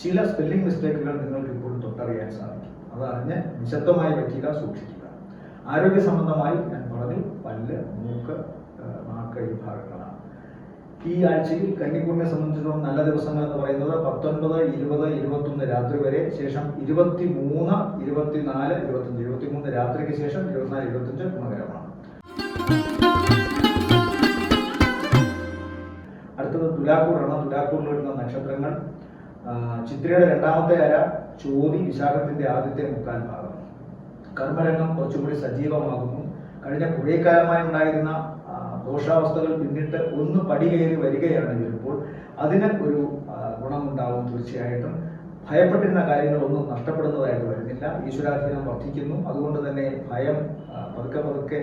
ചില സ്പെല്ലിംഗ് മിസ്റ്റേക്കുകൾ നിങ്ങൾക്ക് ഇപ്പോൾ തൊട്ടറിയാൻ സാധിക്കും. അതറിഞ്ഞ് നിശബ്ദമായി വയ്ക്കുക സൂക്ഷിക്കുക. ആരോഗ്യ സംബന്ധമായി ഞാൻ പറഞ്ഞു പല്ല് മൂക്ക് നാക്ക് ഈ ഭാഗങ്ങളാണ് ഈ ആഴ്ചയിൽ കന്നിക്കൂറിനെ സംബന്ധിച്ചിടത്തോളം നല്ല ദിവസങ്ങൾ എന്ന് പറയുന്നത് പത്തൊൻപത് ഇരുപത് ഇരുപത്തൊന്ന് രാത്രി വരെ ശേഷം ഇരുപത്തി മൂന്ന് ഇരുപത്തിനാല് ഇരുപത്തി മൂന്ന് രാത്രിക്ക് ശേഷം ഇരുപത്തിനാല് ഇരുപത്തഞ്ച് ഗുണകരമാണ് അടുത്തത് തുലാക്കൂറാണ് തുലാക്കൂറിൽ വരുന്ന നക്ഷത്രങ്ങൾ. ചിത്രയുടെ രണ്ടാമത്തെ അര ചോതി വിശാഖത്തിന്റെ ആദ്യത്തെ മുക്കാൽ ഭാഗം. കർമ്മരംഗം കുറച്ചുകൂടി സജീവമാകുന്നു. കഴിഞ്ഞ കുറേ കാലമായി ഉണ്ടായിരുന്ന ദോഷാവസ്ഥകൾ പിന്നിട്ട് ഒന്ന് പടി കയറി വരികയാണെങ്കിൽ ഇപ്പോൾ അതിന് ഒരു ഗുണമുണ്ടാവും തീർച്ചയായിട്ടും. ഭയപ്പെട്ടിരുന്ന കാര്യങ്ങളൊന്നും നഷ്ടപ്പെടുന്നതായിട്ട് വരുന്നില്ല. ഈശ്വരാധീനം വർദ്ധിക്കുന്നു. അതുകൊണ്ട് തന്നെ ഭയം പതുക്കെ പതുക്കെ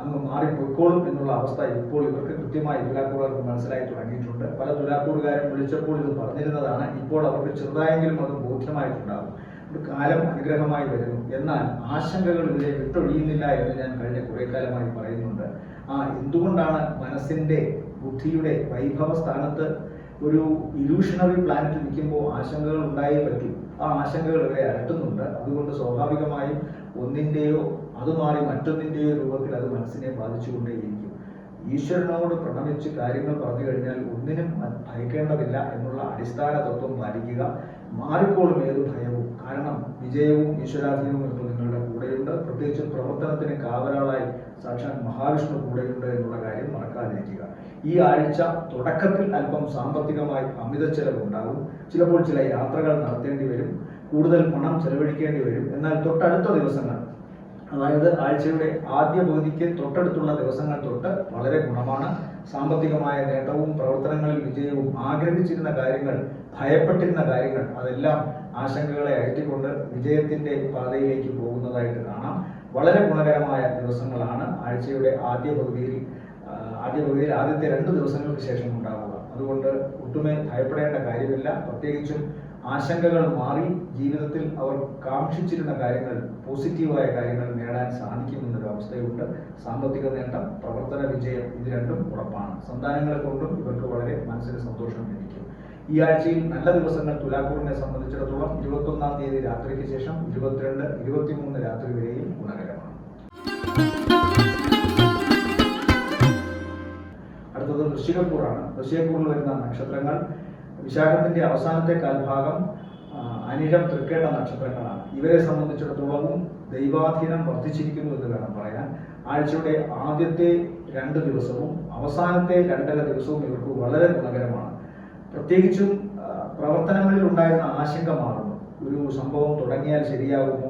അങ്ങ് മാറിപ്പോയിക്കോളും എന്നുള്ള അവസ്ഥ ഇപ്പോൾ ഇവർക്ക് കൃത്യമായി തുലാക്കൂറുകാർക്ക് മനസ്സിലായി തുടങ്ങിയിട്ടുണ്ട്. പല തുലാക്കൂറുകാരും വിളിച്ചപ്പോൾ ഇത് പറഞ്ഞിരുന്നതാണ്. ഇപ്പോൾ അവർക്ക് ചെറുതായെങ്കിലും അത് ബോധ്യമായിട്ടുണ്ടാകും. ഒരു കാലം അനുഗ്രഹമായി വരുന്നു. എന്നാൽ ആശങ്കകൾ ഇതിനെ വിട്ടൊഴിയുന്നില്ല എന്ന് ഞാൻ കഴിഞ്ഞ കുറെ കാലമായി പറയുന്നുണ്ട്. ആ എന്തുകൊണ്ടാണ് മനസ്സിന്റെ ബുദ്ധിയുടെ വൈഭവ സ്ഥാനത്ത് ഒരു ഇലൂഷണറി പ്ലാനറ്റ് നിൽക്കുമ്പോൾ ആശങ്കകൾ ഉണ്ടായേ പറ്റൂ? ആ ആശങ്കകൾ ഇവരെ അലട്ടുന്നുണ്ട്. അതുകൊണ്ട് സ്വാഭാവികമായും ഒന്നിന്റെയോ അത് മാറി മറ്റൊന്നിന്റെയോ രൂപത്തിൽ അത് മനസ്സിനെ ബാധിച്ചുകൊണ്ടേയിരിക്കും. ഈശ്വരനോട് പ്രണമിച്ച് കാര്യങ്ങൾ പറഞ്ഞു കഴിഞ്ഞാൽ ഒന്നിനും ഭയക്കേണ്ടതില്ല എന്നുള്ള അടിസ്ഥാന തത്വം പാലിക്കുക മാറിക്കോളും ഏത് ഭയവും. കാരണം വിജയവും ഈശ്വരാധീനവും ഇപ്പോൾ നിങ്ങളുടെ കൂടെയുണ്ട്. പ്രത്യേകിച്ച് പ്രവർത്തനത്തിന് കാവലാളായി സാക്ഷാൽ മഹാവിഷ്ണു കൂടെയുണ്ട് എന്നുള്ള കാര്യം മറക്കാതിരിക്കുക. ഈ ആഴ്ച തുടക്കത്തിൽ അല്പം സാമ്പത്തികമായി അമിത ചെലവുണ്ടാകും. ചിലപ്പോൾ ചില യാത്രകൾ നടത്തേണ്ടി വരും. കൂടുതൽ പണം ചെലവഴിക്കേണ്ടി വരും. എന്നാൽ തൊട്ടടുത്ത ദിവസങ്ങൾ അതായത് ആഴ്ചയുടെ ആദ്യ പകുതിക്ക് തൊട്ടടുത്തുള്ള ദിവസങ്ങൾ തൊട്ട് വളരെ ഗുണമാണ്. സാമ്പത്തികമായ നേട്ടവും പ്രവർത്തനങ്ങളിൽ വിജയവും ആഗ്രഹിച്ചിരുന്ന കാര്യങ്ങൾ ഭയപ്പെട്ടിരുന്ന കാര്യങ്ങൾ അതെല്ലാം ആശങ്കകളെ അകറ്റിക്കൊണ്ട് വിജയത്തിന്റെ പാതയിലേക്ക് പോകുന്നതായിട്ട് കാണാം. വളരെ ഗുണകരമായ ദിവസങ്ങളാണ് ആഴ്ചയുടെ ആദ്യ പകുതിയിൽ ആദ്യ പകുതിയിൽ ആദ്യത്തെ രണ്ട് ദിവസങ്ങൾക്ക് ശേഷം ഉണ്ടാവുക. അതുകൊണ്ട് ഒട്ടുമേ ഭയപ്പെടേണ്ട കാര്യമില്ല. പ്രത്യേകിച്ചും ആശങ്കകൾ മാറി ജീവിതത്തിൽ അവർ കാക്ഷിച്ചിരുന്ന കാര്യങ്ങൾ പോസിറ്റീവായ കാര്യങ്ങൾ നേടാൻ സാധിക്കുമെന്നൊരു അവസ്ഥയുണ്ട്. സാമ്പത്തിക നേട്ടം പ്രവർത്തന വിജയം ഇത് രണ്ടും ഉറപ്പാണ്. സന്താനങ്ങളെ കൊണ്ടും ഇവർക്ക് വളരെ മനസ്സിന് സന്തോഷം ലഭിക്കും. ഈ ആഴ്ചയിൽ നല്ല ദിവസങ്ങൾ തുലാക്കൂറിനെ സംബന്ധിച്ചിടത്തോളം ഇരുപത്തൊന്നാം തീയതി രാത്രിക്ക് ശേഷം ഇരുപത്തിരണ്ട് ഇരുപത്തിമൂന്ന് രാത്രി വരെയും ഗുണകരമാണ്. അടുത്തത് ഋഷികപ്പൂറാണ് ഋഷികപ്പൂറിൽ വരുന്ന നക്ഷത്രങ്ങൾ വിശാഖത്തിന്റെ അവസാനത്തെ കാൽഭാഗം അനിഴം തൃക്കേട്ട നക്ഷത്രങ്ങളാണ്. ഇവരെ സംബന്ധിച്ചിടത്തോളവും ദൈവാധീനം വർദ്ധിച്ചിരിക്കുന്നു എന്ന് വേണം പറയാൻ. ആഴ്ചയുടെ ആദ്യത്തെ രണ്ട് ദിവസവും അവസാനത്തെ രണ്ടര ദിവസവും ഇവർക്ക് വളരെ ഗുണകരമാണ്. പ്രത്യേകിച്ചും പ്രവർത്തനങ്ങളിൽ ഉണ്ടായിരുന്ന ആശങ്ക മാറുന്നു ഒരു സംഭവം തുടങ്ങിയാൽ ശരിയാകുമോ?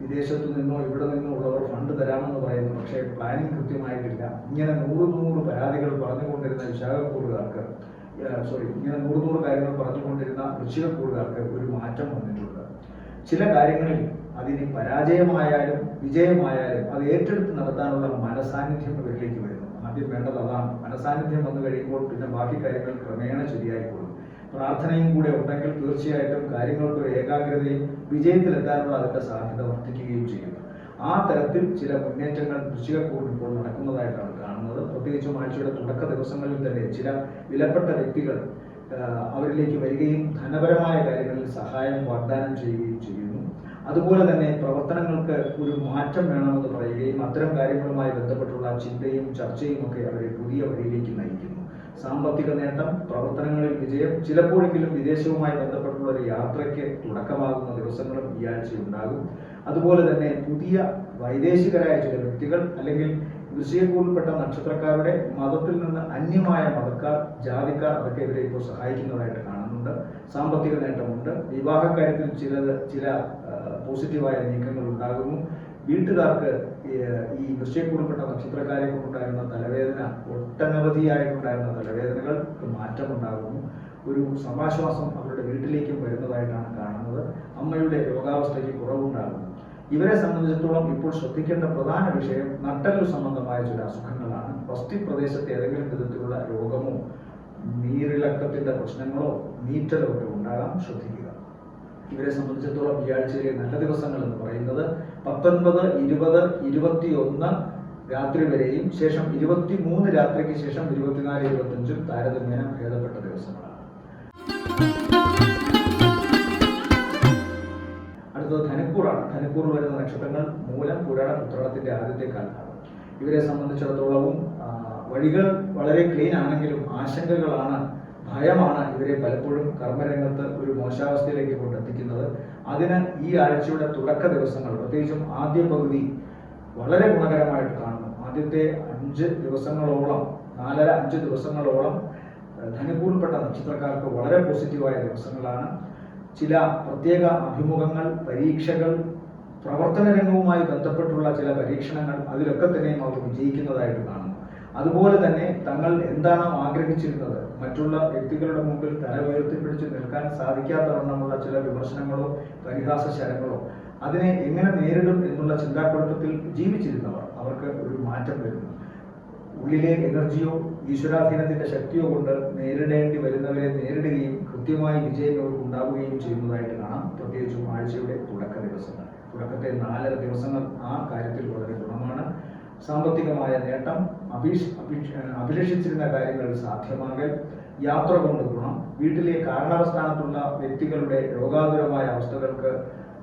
വിദേശത്തു നിന്നോ ഇവിടെ നിന്നോ ഉള്ളവർ ഫണ്ട് തരാമെന്ന് പറയുന്നു. പക്ഷേ പ്ലാനിങ് കൃത്യമായിട്ടില്ല. ഇങ്ങനെ നൂറ് നൂറ് പരാതികൾ പറഞ്ഞുകൊണ്ടിരുന്ന വിശാഖക്കൂറുകാർക്ക് സോറി ഇങ്ങനെ നൂറ് നൂറ് കാര്യങ്ങൾ പറഞ്ഞുകൊണ്ടിരുന്ന വൃശ്ചികക്കൂറുകാർക്ക് ഒരു മാറ്റം വന്നിട്ടുണ്ട്. ചില കാര്യങ്ങളിൽ അതിന് പരാജയമായാലും വിജയമായാലും അത് ഏറ്റെടുത്ത് നടത്താനുള്ള മനസാന്നിധ്യം ഇവരിലേക്ക് വരുന്നു. ആദ്യം വേണ്ടത് അതാണ്. മനസാന്നിധ്യം വന്നു കഴിയുമ്പോൾ പിന്നെ ബാക്കി കാര്യങ്ങൾ ക്രമേണ ശരിയായിക്കോളും. പ്രാർത്ഥനയും കൂടെ ഉണ്ടെങ്കിൽ തീർച്ചയായിട്ടും കാര്യങ്ങൾക്ക് ഒരു ഏകാഗ്രതയും വിജയത്തിലെത്താനുള്ള അതിന്റെ സാധ്യത വർദ്ധിക്കുകയും ചെയ്യുന്നു ആ തരത്തിൽ ചില മുന്നേറ്റങ്ങൾ വൃശ്ചികക്കൂറിൽ ഇപ്പോൾ നടക്കുന്നതായിട്ടാണ് കാണുന്നത്. പ്രത്യേകിച്ചും ആഴ്ചയുടെ തുടക്ക ദിവസങ്ങളിൽ തന്നെ ചില വിലപ്പെട്ട വ്യക്തികൾ അവരിലേക്ക് വരികയും ധനപരമായ കാര്യങ്ങളിൽ സഹായം വാഗ്ദാനം ചെയ്യുകയും ചെയ്യുന്നു അതുപോലെ തന്നെ പ്രവർത്തനങ്ങൾക്ക് ഒരു മാറ്റം വേണമെന്ന് പറയുകയും അത്തരം കാര്യങ്ങളുമായി ബന്ധപ്പെട്ടുള്ള ചിന്തയും ചർച്ചയും ഒക്കെ അവരെ പുതിയ വഴിയിലേക്ക് നയിക്കുന്നു. സാമ്പത്തിക നേട്ടം പ്രവർത്തനങ്ങളിൽ വിജയം ചിലപ്പോഴെങ്കിലും വിദേശവുമായി ബന്ധപ്പെട്ടുള്ള ഒരു യാത്രയ്ക്ക് തുടക്കമാകുന്ന ദിവസങ്ങളും ഈ ആഴ്ച ഉണ്ടാകും. അതുപോലെ തന്നെ പുതിയ വൈദേശികരായ ചില വ്യക്തികൾ അല്ലെങ്കിൽ വൃശ്ചികക്കൂറിൽപ്പെട്ട നക്ഷത്രക്കാരുടെ മതത്തിൽ നിന്ന് അന്യമായ മതക്കാർ ജാതിക്കാർ അതൊക്കെ ഇവരെ ഇപ്പോൾ സഹായിക്കുന്നതായിട്ട് കാണുന്നുണ്ട്. സാമ്പത്തിക നേട്ടമുണ്ട്. വിവാഹ കാര്യത്തിൽ ചിലത് ചില പോസിറ്റീവായ നീക്കങ്ങൾ ഉണ്ടാകുന്നു. വീട്ടുകാർക്ക് ഈ, കൂടപ്പെട്ട നക്ഷത്രക്കാരെ കൊണ്ടുണ്ടായിരുന്ന തലവേദന ഒട്ടനവധിയായിട്ടുണ്ടായിരുന്ന തലവേദനകൾക്ക് മാറ്റമുണ്ടാകുന്നു. ഒരു സമാശ്വാസം അവരുടെ വീട്ടിലേക്കും വരുന്നതായിട്ടാണ് കാണുന്നത്. അമ്മയുടെ രോഗാവസ്ഥയ്ക്ക് കുറവുണ്ടാകുന്നു. ഇവരെ സംബന്ധിച്ചിടത്തോളം ഇപ്പോൾ ശ്രദ്ധിക്കേണ്ട പ്രധാന വിഷയം നട്ടലു സംബന്ധമായ ചില അസുഖങ്ങളാണ്. വസ്തി പ്രദേശത്തെ ഏതെങ്കിലും വിധത്തിലുള്ള രോഗമോ നീരിളക്കത്തിന്റെ പ്രശ്നങ്ങളോ നീറ്റലോ ഒക്കെ ഉണ്ടാകാം. ശ്രദ്ധിക്കുക. ഇവരെ സംബന്ധിച്ചിടത്തോളം ഈ ആഴ്ചയിലെ നല്ല ദിവസങ്ങൾ എന്ന് പറയുന്നത് പത്തൊൻപത് ഇരുപത് ഇരുപത്തിയൊന്ന് രാത്രി വരെയും ശേഷം ഇരുപത്തി മൂന്ന് രാത്രിക്ക് ശേഷം ഇരുപത്തിനാല് ഇരുപത്തഞ്ചും താരതമ്യേന ഭേദപ്പെട്ട ദിവസങ്ങളാണ്. അടുത്തത് ധനുക്കൂറാണ്. ധനുക്കൂർ വരുന്ന നക്ഷത്രങ്ങൾ മൂലം പുരാട ഉത്രാടത്തിന്റെ ആദ്യത്തെ കാലത്താണ് ഇവരെ സംബന്ധിച്ചിടത്തോളവും വഴികൾ വളരെ ക്ലീൻ ആണെങ്കിലും ആശങ്കകളാണ് ഭയമാണ് ഇവരെ പലപ്പോഴും കർമ്മരംഗത്ത് ഒരു മോശാവസ്ഥയിലേക്ക് കൊണ്ടെത്തിക്കുന്നത്. അതിന് ഈ ആഴ്ചയുടെ തുടക്ക ദിവസങ്ങൾ പ്രത്യേകിച്ചും ആദ്യ പകുതി വളരെ ഗുണകരമായിട്ട് കാണുന്നു. ആദ്യത്തെ അഞ്ച് ദിവസങ്ങളോളം നാലര അഞ്ച് ദിവസങ്ങളോളം ഏഹ്, ധനുക്കൂറിൽപ്പെട്ട നക്ഷത്രക്കാർക്ക് വളരെ പോസിറ്റീവായ ദിവസങ്ങളാണ്. ചില പ്രത്യേക അഭിമുഖങ്ങൾ പരീക്ഷകൾ പ്രവർത്തന രംഗവുമായി ബന്ധപ്പെട്ടുള്ള ചില പരീക്ഷണങ്ങൾ അതിലൊക്കെ തന്നെയും അവർ വിജയിക്കുന്നതായിട്ട് കാണുന്നു. അതുപോലെ തന്നെ തങ്ങൾ എന്താണോ ആഗ്രഹിച്ചിരുന്നത്? മറ്റുള്ള വ്യക്തികളുടെ മുമ്പിൽ തല ഉയർത്തിപ്പിടിച്ച് നിൽക്കാൻ സാധിക്കാത്തവണ്ണമുള്ള ചില വിമർശനങ്ങളോ പരിഹാസ ശരങ്ങളോ അതിനെ എങ്ങനെ നേരിടും എന്നുള്ള ചിന്താക്കുഴപ്പത്തിൽ ജീവിച്ചിരുന്നവർ അവർക്ക് ഒരു മാറ്റം വരുന്നു. ഉള്ളിലെ എനർജിയോ ഈശ്വരാധീനത്തിന്റെ ശക്തിയോ കൊണ്ട് നേരിടേണ്ടി വരുന്നവരെ നേരിടുകയും കൃത്യമായി വിജയം അവർക്ക് ഉണ്ടാവുകയും ചെയ്യുന്നതായിട്ട് കാണാം പ്രത്യേകിച്ചും ആഴ്ചയുടെ തുടക്ക ദിവസങ്ങൾ തുടക്കത്തെ നാലര ദിവസങ്ങൾ ആ കാര്യത്തിൽ വളരെ ഗുണമാണ്. സാമ്പത്തികമായ നേട്ടം അഭീഷ് അഭിലഷിച്ചിരുന്ന കാര്യങ്ങൾ സാധ്യമാകൽ യാത്ര കൊണ്ട് ഗുണം വീട്ടിലെ കാരണവസ്ഥാനത്തുള്ള വ്യക്തികളുടെ രോഗാതുരമായ അവസ്ഥകൾക്ക്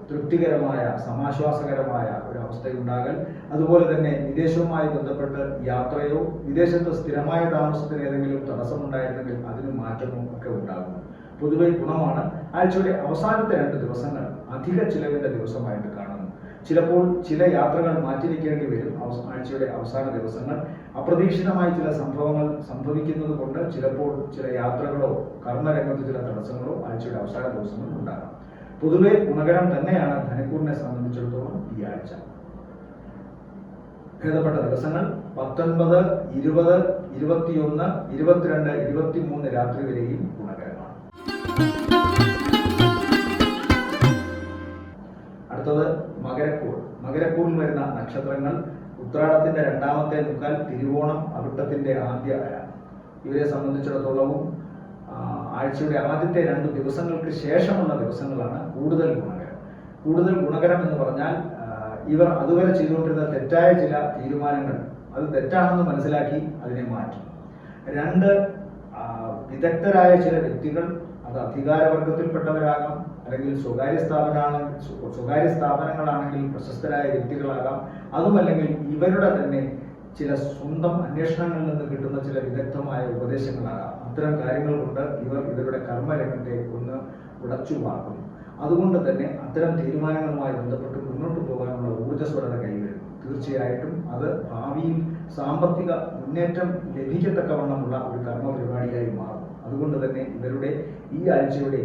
തൃപ്തികരമായ സമാശ്വാസകരമായ ഒരു അവസ്ഥയുണ്ടാകൽ അതുപോലെ തന്നെ വിദേശവുമായി ബന്ധപ്പെട്ട് യാത്രയോ വിദേശത്ത് സ്ഥിരമായ താമസത്തിന് ഏതെങ്കിലും തടസ്സമുണ്ടായിരുന്നെങ്കിൽ അതിന് മാറ്റമോ ഒക്കെ ഉണ്ടാകും. പൊതുവെ ഗുണമാണ്. ആഴ്ചയുടെ അവസാനത്തെ രണ്ട് ദിവസങ്ങൾ അധിക ചിലവിന്റെ ദിവസമായിട്ട് കാണുന്നു ചിലപ്പോൾ ചില യാത്രകൾ മാറ്റിവെക്കേണ്ടി വരും. ആഴ്ചയുടെ അവസാന ദിവസങ്ങൾ. അപ്രതീക്ഷിതമായ ചില സംഭവങ്ങൾ സംഭവിക്കുന്നത് കൊണ്ട് ചിലപ്പോൾ ചില യാത്രകളോ കർമ്മരംഗത്ത് ചില തടസ്സങ്ങളോ ആഴ്ചയുടെ അവസാന ദിവസങ്ങളിൽ ഉണ്ടാകാം. പൊതുവെ ഗുണകരം തന്നെയാണ് ധനക്കൂറിനെ സംബന്ധിച്ചിടത്തോളം ഈ ആഴ്ച. ഭേദപ്പെട്ട ദിവസങ്ങൾ പത്തൊൻപത് ഇരുപത് ഇരുപത്തിയൊന്ന് ഇരുപത്തിരണ്ട് ഇരുപത്തിമൂന്ന് രാത്രി വരെയും ഗുണകരമാണ്. മകരക്കൂറിൽ വരുന്ന നക്ഷത്രങ്ങൾ ഉത്രാടത്തിന്റെ രണ്ടാമത്തെ മുക്കാൽ തിരുവോണം അവിട്ടത്തിന്റെ ആദ്യ ഇവരെ സംബന്ധിച്ചിടത്തോളവും ആഴ്ചയുടെ ആദ്യത്തെ രണ്ട് ദിവസങ്ങൾക്ക് ശേഷമുള്ള ദിവസങ്ങളാണ് കൂടുതൽ ഗുണകരം. കൂടുതൽ ഗുണകരം എന്ന് പറഞ്ഞാൽ ഇവർ അതുവരെ ചെയ്തുകൊണ്ടിരുന്ന തെറ്റായ ചില തീരുമാനങ്ങൾ അത് തെറ്റാണെന്ന് മനസ്സിലാക്കി അതിനെ മാറ്റി. രണ്ട് വിദഗ്ധരായ ചില വ്യക്തികൾ അത് അധികാരവർഗത്തിൽപ്പെട്ടവരാകാം അല്ലെങ്കിൽ സ്വകാര്യ സ്ഥാപനമാണ് സ്വ- സ്വകാര്യ സ്ഥാപനങ്ങളാണെങ്കിൽ പ്രശസ്തരായ വ്യക്തികളാകാം. അതുമല്ലെങ്കിൽ ഇവരുടെ തന്നെ ചില സ്വന്തം അന്വേഷണങ്ങളിൽ നിന്ന് കിട്ടുന്ന ചില വിദഗ്ധമായ ഉപദേശങ്ങളാകാം. അത്തരം കാര്യങ്ങൾ കൊണ്ട് ഇവർ ഇവരുടെ കർമ്മരംഗത്തെ ഒന്ന് ഉടച്ചു മാറ്റുന്നു അതുകൊണ്ട് തന്നെ അത്തരം തീരുമാനങ്ങളുമായി ബന്ധപ്പെട്ട് മുന്നോട്ട് പോകാനുള്ള ഊർജസ്വലത കൈവരുന്നു. തീർച്ചയായിട്ടും അത് ഭാവിയിൽ സാമ്പത്തിക മുന്നേറ്റം ലഭിക്കത്തക്കവണ്ണമുള്ള ഒരു കർമ്മ പരിപാടിയായി മാറും അതുകൊണ്ട് തന്നെ ഇവരുടെ ഈ ആഴ്ചയുടെ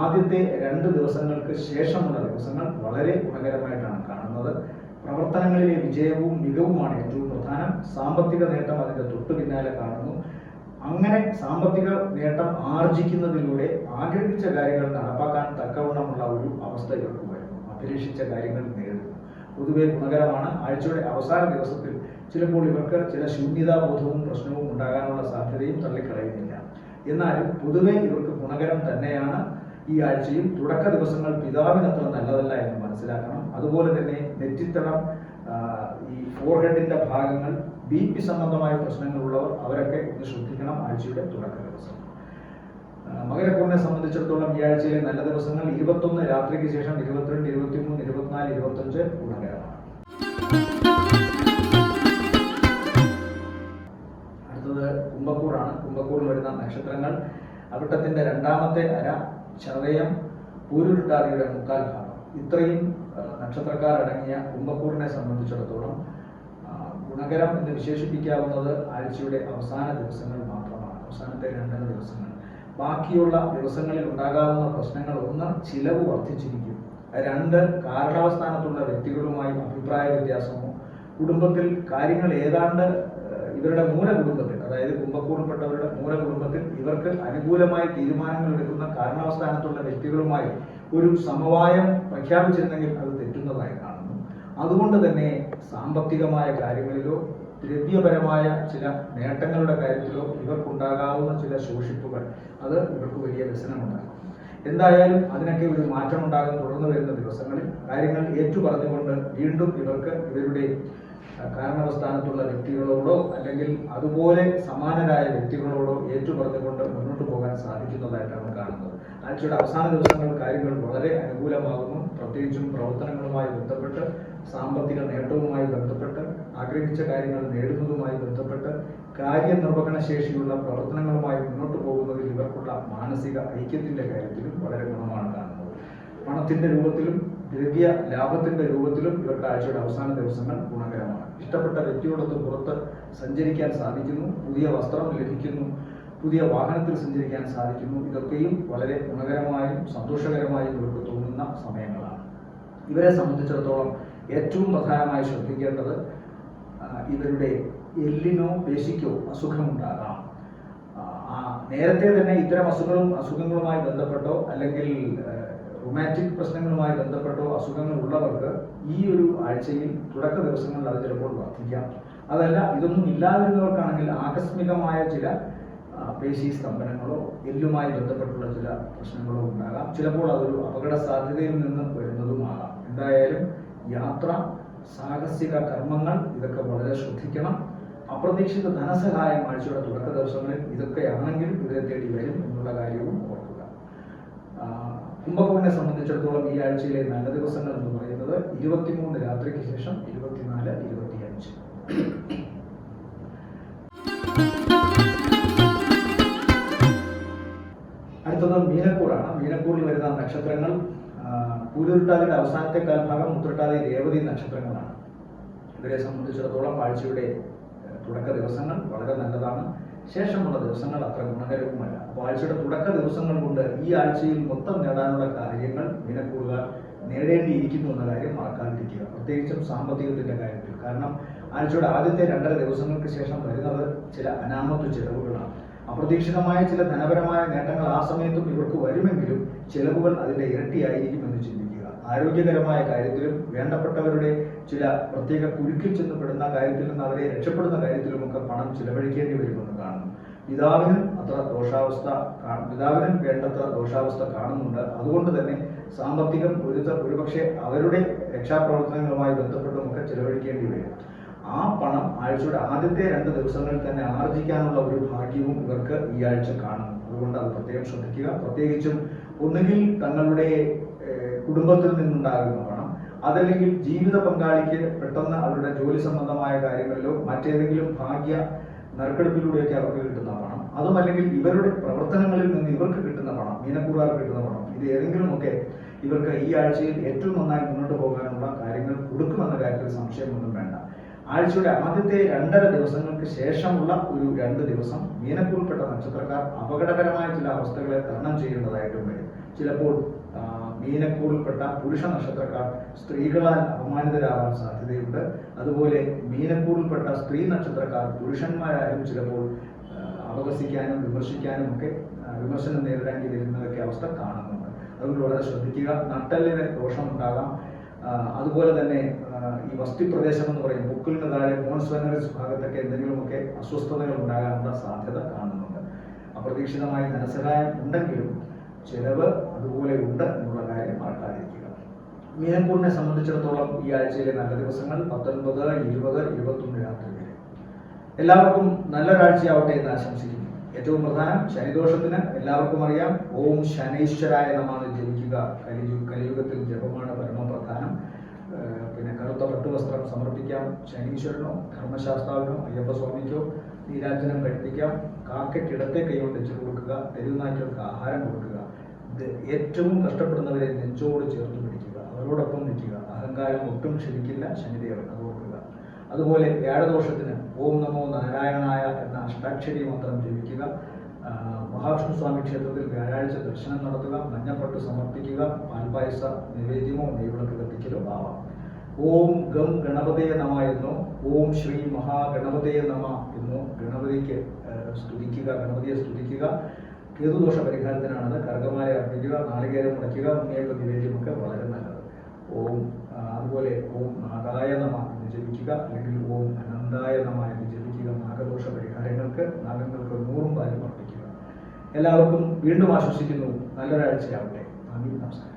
ആദ്യത്തെ രണ്ട് ദിവസങ്ങൾക്ക് ശേഷമുള്ള ദിവസങ്ങൾ വളരെ ഗുണകരമായിട്ടാണ് കാണുന്നത്. പ്രവർത്തനങ്ങളിലെ വിജയവും മികവുമാണ് ഏറ്റവും പ്രധാനം. സാമ്പത്തിക നേട്ടം അതിന്റെ തൊട്ടു പിന്നാലെ കാണുന്നു. അങ്ങനെ സാമ്പത്തിക നേട്ടം ആർജിക്കുന്നതിലൂടെ ആഗ്രഹിച്ച കാര്യങ്ങൾ നടപ്പാക്കാൻ തക്കവണ്ണമുള്ള ഒരു അവസ്ഥ ഇവർക്ക് വരുന്നു. അഭിലഷിച്ച കാര്യങ്ങൾ നേടുന്നു. പൊതുവെ ഗുണകരമാണ്. ആഴ്ചയുടെ അവസാന ദിവസത്തിൽ ചിലപ്പോൾ ഇവർക്ക് ചില ശൂന്യതാബോധവും പ്രശ്നവും ഉണ്ടാകാനുള്ള സാധ്യതയും തള്ളിക്കളയുന്നില്ല. എന്നാലും പൊതുവെ ഇവർക്ക് ഗുണകരം തന്നെയാണ്. ഈ ആഴ്ചയും തുടക്ക ദിവസങ്ങൾ പിതാവിനത്ര നല്ലതല്ല എന്ന് മനസ്സിലാക്കണം. അതുപോലെ തന്നെ നെറ്റിത്തടം ആ, ഈ ഫോർഹെഡിന്റെ ഭാഗങ്ങൾ ബി പി സംബന്ധമായ പ്രശ്നങ്ങളുള്ളവർ അവരൊക്കെ ഒന്ന് ശ്രദ്ധിക്കണം ആഴ്ചയുടെ തുടക്ക ദിവസം. മകരക്കൂറിനെ സംബന്ധിച്ചിടത്തോളം ഈ ആഴ്ചയിലെ നല്ല ദിവസങ്ങൾ ഇരുപത്തൊന്ന് രാത്രിക്ക് ശേഷം ഇരുപത്തിരണ്ട് ഇരുപത്തിമൂന്ന് ഇരുപത്തിനാല് ഇരുപത്തഞ്ച് ഗുണകരമാണ് അടുത്തത് കുംഭക്കൂറാണ്. കുംഭക്കൂറിൽ വരുന്ന നക്ഷത്രങ്ങൾ. അവിട്ടത്തിന്റെ രണ്ടാമത്തെ അര ചതയം പൂരുരുട്ടാതിയുടെ മുക്കാൽ ഭാഗം. ഇത്രയും നക്ഷത്രക്കാരടങ്ങിയ കുംഭക്കൂറിനെ സംബന്ധിച്ചിടത്തോളം ഗുണകരം എന്ന് വിശേഷിപ്പിക്കാവുന്നത് ആഴ്ചയുടെ അവസാന ദിവസങ്ങൾ മാത്രമാണ്. അവസാനത്തെ രണ്ടര ദിവസങ്ങൾ. ബാക്കിയുള്ള ദിവസങ്ങളിൽ ഉണ്ടാകാവുന്ന പ്രശ്നങ്ങൾ ഒന്ന് ചിലവ് വർദ്ധിച്ചിരിക്കും. രണ്ട് കാരണവസ്ഥാനത്തുള്ള വ്യക്തികളുമായി അഭിപ്രായ വ്യത്യാസമോ കുടുംബത്തിൽ കാര്യങ്ങൾ ഏതാണ്ട് ഇവരുടെ മൂല കുടുംബത്തിൽ അതായത് കുംഭക്കൂടപ്പെട്ടവരുടെ മൂല കുടുംബത്തിൽ ഇവർക്ക് അനുകൂലമായി തീരുമാനങ്ങൾ എടുക്കുന്ന കാരണവസ്ഥാനത്തുള്ള വ്യക്തികളുമായി ഒരു സമവായം പ്രഖ്യാപിച്ചിരുന്നെങ്കിൽ അത് തെറ്റുന്നതായി കാണുന്നു. അതുകൊണ്ട് തന്നെ സാമ്പത്തികമായ കാര്യങ്ങളിലോ ദ്രവ്യപരമായ ചില നേട്ടങ്ങളുടെ കാര്യത്തിലോ ഇവർക്കുണ്ടാകാവുന്ന ചില ശോഷിപ്പുകൾ അത് ഇവർക്ക് വലിയ വ്യസനമുണ്ടാകും എന്തായാലും അതിനൊക്കെ ഒരു മാറ്റം തുടർന്ന് വരുന്ന ദിവസങ്ങളിൽ കാര്യങ്ങൾ ഏറ്റുപറഞ്ഞുകൊണ്ട് വീണ്ടും ഇവർക്ക് ഇവരുടെ കാരണവസ്ഥാനത്തുള്ള വ്യക്തികളോടോ അല്ലെങ്കിൽ അതുപോലെ സമാനരായ വ്യക്തികളോടോ ഏറ്റുപറഞ്ഞുകൊണ്ട് മുന്നോട്ട് പോകാൻ സാധിക്കുന്നതായിട്ടാണ് കാണുന്നത്. ആഴ്ചയുടെ അവസാന ദിവസങ്ങൾ കാര്യങ്ങൾ വളരെ അനുകൂലമാകുന്നു. പ്രത്യേകിച്ചും പ്രവർത്തനങ്ങളുമായി ബന്ധപ്പെട്ട് സാമ്പത്തിക നേട്ടവുമായി ബന്ധപ്പെട്ട് ആഗ്രഹിച്ച കാര്യങ്ങൾ നേടുന്നതുമായി ബന്ധപ്പെട്ട് കാര്യനിർവഹണ ശേഷിയുള്ള പ്രവർത്തനങ്ങളുമായി മുന്നോട്ട് പോകുന്നതിൽ ഇവർക്കുള്ള മാനസിക ഐക്യത്തിന്റെ കാര്യത്തിലും വളരെ ഗുണമാണ് കാണുന്നത്. പണത്തിന്റെ രൂപത്തിലും ദ്രവ്യ ലാഭത്തിന്റെ രൂപത്തിലും ഇവർക്ക് ആഴ്ചയുടെ അവസാന ദിവസങ്ങൾ ഗുണകരമാണ്. ഇഷ്ടപ്പെട്ട വ്യക്തിയോടൊത്ത് പുറത്ത് സഞ്ചരിക്കാൻ സാധിക്കുന്നു പുതിയ വസ്ത്രം ലഭിക്കുന്നു പുതിയ വാഹനത്തിൽ സഞ്ചരിക്കാൻ സാധിക്കുന്നു. ഇതൊക്കെയും വളരെ ഗുണകരമായും സന്തോഷകരമായും ഇവർക്ക് തോന്നുന്ന സമയങ്ങളാണ്. ഇവരെ സംബന്ധിച്ചിടത്തോളം ഏറ്റവും പ്രധാനമായി ശ്രദ്ധിക്കേണ്ടത് ഇവരുടെ എല്ലിനോ പേശിക്കോ അസുഖമുണ്ടാകാം. നേരത്തെ തന്നെ ഇത്തരം അസുഖങ്ങളും അസുഖങ്ങളുമായി ബന്ധപ്പെട്ടോ അല്ലെങ്കിൽ റൊമാറ്റിക് പ്രശ്നങ്ങളുമായി ബന്ധപ്പെട്ടോ അസുഖങ്ങൾ ഉള്ളവർക്ക് ഈ ഒരു ആഴ്ചയിൽ തുടക്ക ദിവസങ്ങളിൽ അത് ചിലപ്പോൾ വർദ്ധിക്കാം. അതല്ല ഇതൊന്നും ഇല്ലാതിരുന്നവർക്കാണെങ്കിൽ ആകസ്മികമായ ചില പേശി സ്തംഭനങ്ങളോ എല്ലുമായി ബന്ധപ്പെട്ടുള്ള ചില പ്രശ്നങ്ങളോ ഉണ്ടാകാം. ചിലപ്പോൾ അതൊരു അപകട സാധ്യതയിൽ നിന്ന് വരുന്നതുമാകാം. എന്തായാലും യാത്ര സാഹസിക കർമ്മങ്ങൾ ഇതൊക്കെ വളരെ ശ്രദ്ധിക്കണം. അപ്രതീക്ഷിത ധനസഹായം ആഴ്ചയുടെ തുടക്ക ദിവസങ്ങളിൽ ഇതൊക്കെയാണെങ്കിലും ഇവരെ തേടി വരും എന്നുള്ള കാര്യവും കുംഭകോണിനെ സംബന്ധിച്ചിടത്തോളം ഈ ആഴ്ചയിലെ നല്ല ദിവസങ്ങൾ എന്ന് പറയുന്നത് ഇരുപത്തിമൂന്ന് രാത്രിക്ക് ശേഷം ഇരുപത്തിനാല് ഇരുപത്തിയഞ്ച്. അടുത്തത് മീനക്കൂറാണ് മീനക്കൂറിൽ വരുന്ന നക്ഷത്രങ്ങൾ ആ, പൂരുരുട്ടാതിയുടെ അവസാനത്തെ കാൽഭാഗം ഉത്രട്ടാതി രേവതി നക്ഷത്രങ്ങളാണ്. ഇവരെ സംബന്ധിച്ചിടത്തോളം ആഴ്ചയുടെ തുടക്ക ദിവസങ്ങൾ വളരെ നല്ലതാണ്. ശേഷമുള്ള ദിവസങ്ങൾ അത്ര ഗുണകരവുമല്ല. അപ്പോൾ ആഴ്ചയുടെ തുടക്ക ദിവസങ്ങൾ കൊണ്ട് ഈ ആഴ്ചയിൽ മൊത്തം നേടാനുള്ള കാര്യങ്ങൾ നിനക്കുള്ള നേടേണ്ടിയിരിക്കുന്നു എന്ന കാര്യം മറക്കാതിരിക്കുക പ്രത്യേകിച്ചും സാമ്പത്തികത്തിന്റെ കാര്യത്തിൽ. കാരണം ആഴ്ചയുടെ ആദ്യത്തെ രണ്ടര ദിവസങ്ങൾക്ക് ശേഷം വരുന്നത് ചില അനാമത്വ ചെലവുകളാണ്. അപ്രതീക്ഷിതമായ ചില ധനപരമായ നേട്ടങ്ങൾ ആ സമയത്തും ഇവർക്ക് വരുമെങ്കിലും ചെലവുകൾ അതിന്റെ ഇരട്ടിയായിരിക്കും എന്ന് ചിന്തിക്കുക. ആരോഗ്യകരമായ കാര്യത്തിലും വേണ്ടപ്പെട്ടവരുടെ ചില പ്രത്യേക കുരുക്കിൽ ചെന്നപ്പെടുന്ന കാര്യത്തിൽ നിന്ന് അവരെ രക്ഷപ്പെടുന്ന കാര്യത്തിലുമൊക്കെ പണം ചിലവഴിക്കേണ്ടി വരുമെന്ന് കാണുന്നു. പിതാവിനും അത്ര ദോഷാവസ്ഥ പിതാവിനും വേണ്ടത്ര ദോഷാവസ്ഥ കാണുന്നുണ്ട്. അതുകൊണ്ട് തന്നെ സാമ്പത്തികം ഒരു ഒരുപക്ഷെ അവരുടെ രക്ഷാപ്രവർത്തനങ്ങളുമായി ബന്ധപ്പെട്ടുമൊക്കെ ചിലവഴിക്കേണ്ടി വരും. ആ പണം ആഴ്ചയുടെ ആദ്യത്തെ രണ്ട് ദിവസങ്ങളിൽ തന്നെ ആർജിക്കാനുള്ള ഒരു ഭാഗ്യവും ഇവർക്ക് ഈ ആഴ്ച കാണുന്നു. അതുകൊണ്ട് അത് പ്രത്യേകം ശ്രദ്ധിക്കുക. പ്രത്യേകിച്ചും ഒന്നുകിൽ തങ്ങളുടെ കുടുംബത്തിൽ നിന്നുണ്ടാകുന്ന പണം അതല്ലെങ്കിൽ ജീവിത പങ്കാളിക്ക് പെട്ടെന്ന് അവരുടെ ജോലി സംബന്ധമായ കാര്യങ്ങളിലോ മറ്റേതെങ്കിലും ഭാഗ്യ നറുക്കെടുപ്പിലൂടെയൊക്കെ അവർക്ക് കിട്ടുന്ന പണം അതുമല്ലെങ്കിൽ ഇവരുടെ പ്രവർത്തനങ്ങളിൽ നിന്ന് ഇവർക്ക് കിട്ടുന്ന പണം മീനക്കൂറുകാർക്ക് കിട്ടുന്ന പണം ഇത് ഏതെങ്കിലുമൊക്കെ ഇവർക്ക് ഈ ആഴ്ചയിൽ ഏറ്റവും നന്നായി മുന്നോട്ട് പോകാനുള്ള കാര്യങ്ങൾ കൊടുക്കുമെന്ന കാര്യത്തിൽ സംശയമൊന്നും വേണ്ട. ആഴ്ചയുടെ ആദ്യത്തെ രണ്ടര ദിവസങ്ങൾക്ക് ശേഷമുള്ള ഒരു രണ്ട് ദിവസം മീനക്കൂറിൽപ്പെട്ട നക്ഷത്രക്കാർ അപകടകരമായ ചില അവസ്ഥകളെ തരണം ചെയ്യേണ്ടതായിട്ടും വരും. ചിലപ്പോൾ മീനക്കൂറിൽപ്പെട്ട പുരുഷ നക്ഷത്രക്കാർ സ്ത്രീകളാൽ അപമാനിതരാവാൻ സാധ്യതയുണ്ട്. അതുപോലെ മീനക്കൂറിൽപ്പെട്ട സ്ത്രീ നക്ഷത്രക്കാർ പുരുഷന്മാരായും ചിലപ്പോൾ അപഹസിക്കാനും വിമർശിക്കാനും ഒക്കെ വിമർശനം നേരിടേണ്ടി വരുന്നതൊക്കെ അവസ്ഥ കാണുന്നുണ്ട്. അതുകൊണ്ട് വളരെ ശ്രദ്ധിക്കുക. നട്ടലിന് ദോഷമുണ്ടാകാം. അതുപോലെ തന്നെ ആ, വസ്തി പ്രദേശം എന്ന് പറയും ബുക്കിലിന് താഴെ മോൺസ്വനറിസ് ഭാഗത്തൊക്കെ എന്തെങ്കിലുമൊക്കെ അസ്വസ്ഥതകൾ ഉണ്ടാകാനുള്ള സാധ്യത കാണുന്നുണ്ട്. അപ്രതീക്ഷിതമായി ധനസഹായം ഉണ്ടെങ്കിലും ചെലവ് അതുപോലെ ഉണ്ട് എന്നുള്ള കാര്യം മറക്കാതിരിക്കുക മീനക്കൂറിനെ സംബന്ധിച്ചിടത്തോളം ഈ ആഴ്ചയിലെ നല്ല ദിവസങ്ങൾ പത്തൊൻപത് ഇരുപത് ഇരുപത്തൊന്ന് രാത്രി വരെ. എല്ലാവർക്കും നല്ലൊരാഴ്ചയാവട്ടെ എന്ന് ആശംസിക്കുന്നു. ഏറ്റവും പ്രധാനം ശനിദോഷത്തിന് എല്ലാവർക്കും അറിയാം. ഓം ശനൈശ്വരായ നമാണ് ജപിക്കുക. കലിയു കലിയുഗത്തിൽ പട്ടുവസ്ത്രം സമർപ്പിക്കാം. ശനീശ്വരനോ ധർമ്മശാസ്താവിനോ അയ്യപ്പസ്വാമിക്കോ നീരാജനം കഴിപ്പിക്കാം. കാക്കയ്ക്ക് ഇടത്തെ കൈകൊണ്ട് വെച്ച് കൊടുക്കുക. തെരുവുനായ്ക്കൾക്ക് ആഹാരം കൊടുക്കുക. ഏറ്റവും കഷ്ടപ്പെടുന്നവരെ നെഞ്ചോട് ചേർത്ത് പിടിക്കുക. അവരോടൊപ്പം നിൽക്കുക. അഹങ്കാരം ഒട്ടും ക്ഷമിക്കില്ല ശനിദേവൻ അത് ഓർക്കുക. അതുപോലെ വ്യാഴദോഷത്തിന് ഓം നമോ നാരായണായ എന്ന അഷ്ടാക്ഷരി മന്ത്രം ജപിക്കുക. മഹാവിഷ്ണു സ്വാമി ക്ഷേത്രത്തിൽ വ്യാഴാഴ്ച ദർശനം നടത്തുക. മഞ്ഞപ്പട്ട് സമർപ്പിക്കുക. പാൽപായസ നിവേദ്യമോ നെയ്വിളക്ക് കത്തിക്കലോ ആവാം. ഓം ഗം ഗണപതയ നമ എന്നോ ഓം ശ്രീ മഹാഗണപതയ നമ എന്നോ ഗണപതിക്ക് സ്തുതിക്കുക ഗണപതിയെ സ്തുതിക്കുക. കേതുദോഷ പരിഹാരത്തിനാണത് കർഗമായ അർപ്പിക്കുക നാളികേരം മുടക്കുക മുന്നേറ്റ നിവേദ്യമൊക്കെ വളരെ നല്ലത്. ഓം അതുപോലെ ഓം നാഗായ നമ എന്ന് ജപിക്കുക അല്ലെങ്കിൽ ഓം അനന്തായ നമ എന്ന് ജപിക്കുക നാഗദോഷ പരിഹാരങ്ങൾക്ക് നാഗങ്ങൾക്ക് നൂറും പാലും അർപ്പിക്കുക. എല്ലാവർക്കും വീണ്ടും ആശ്വസിക്കുന്നു നല്ലൊരാഴ്ചയാവട്ടെ. നന്ദി നമസ്കാരം.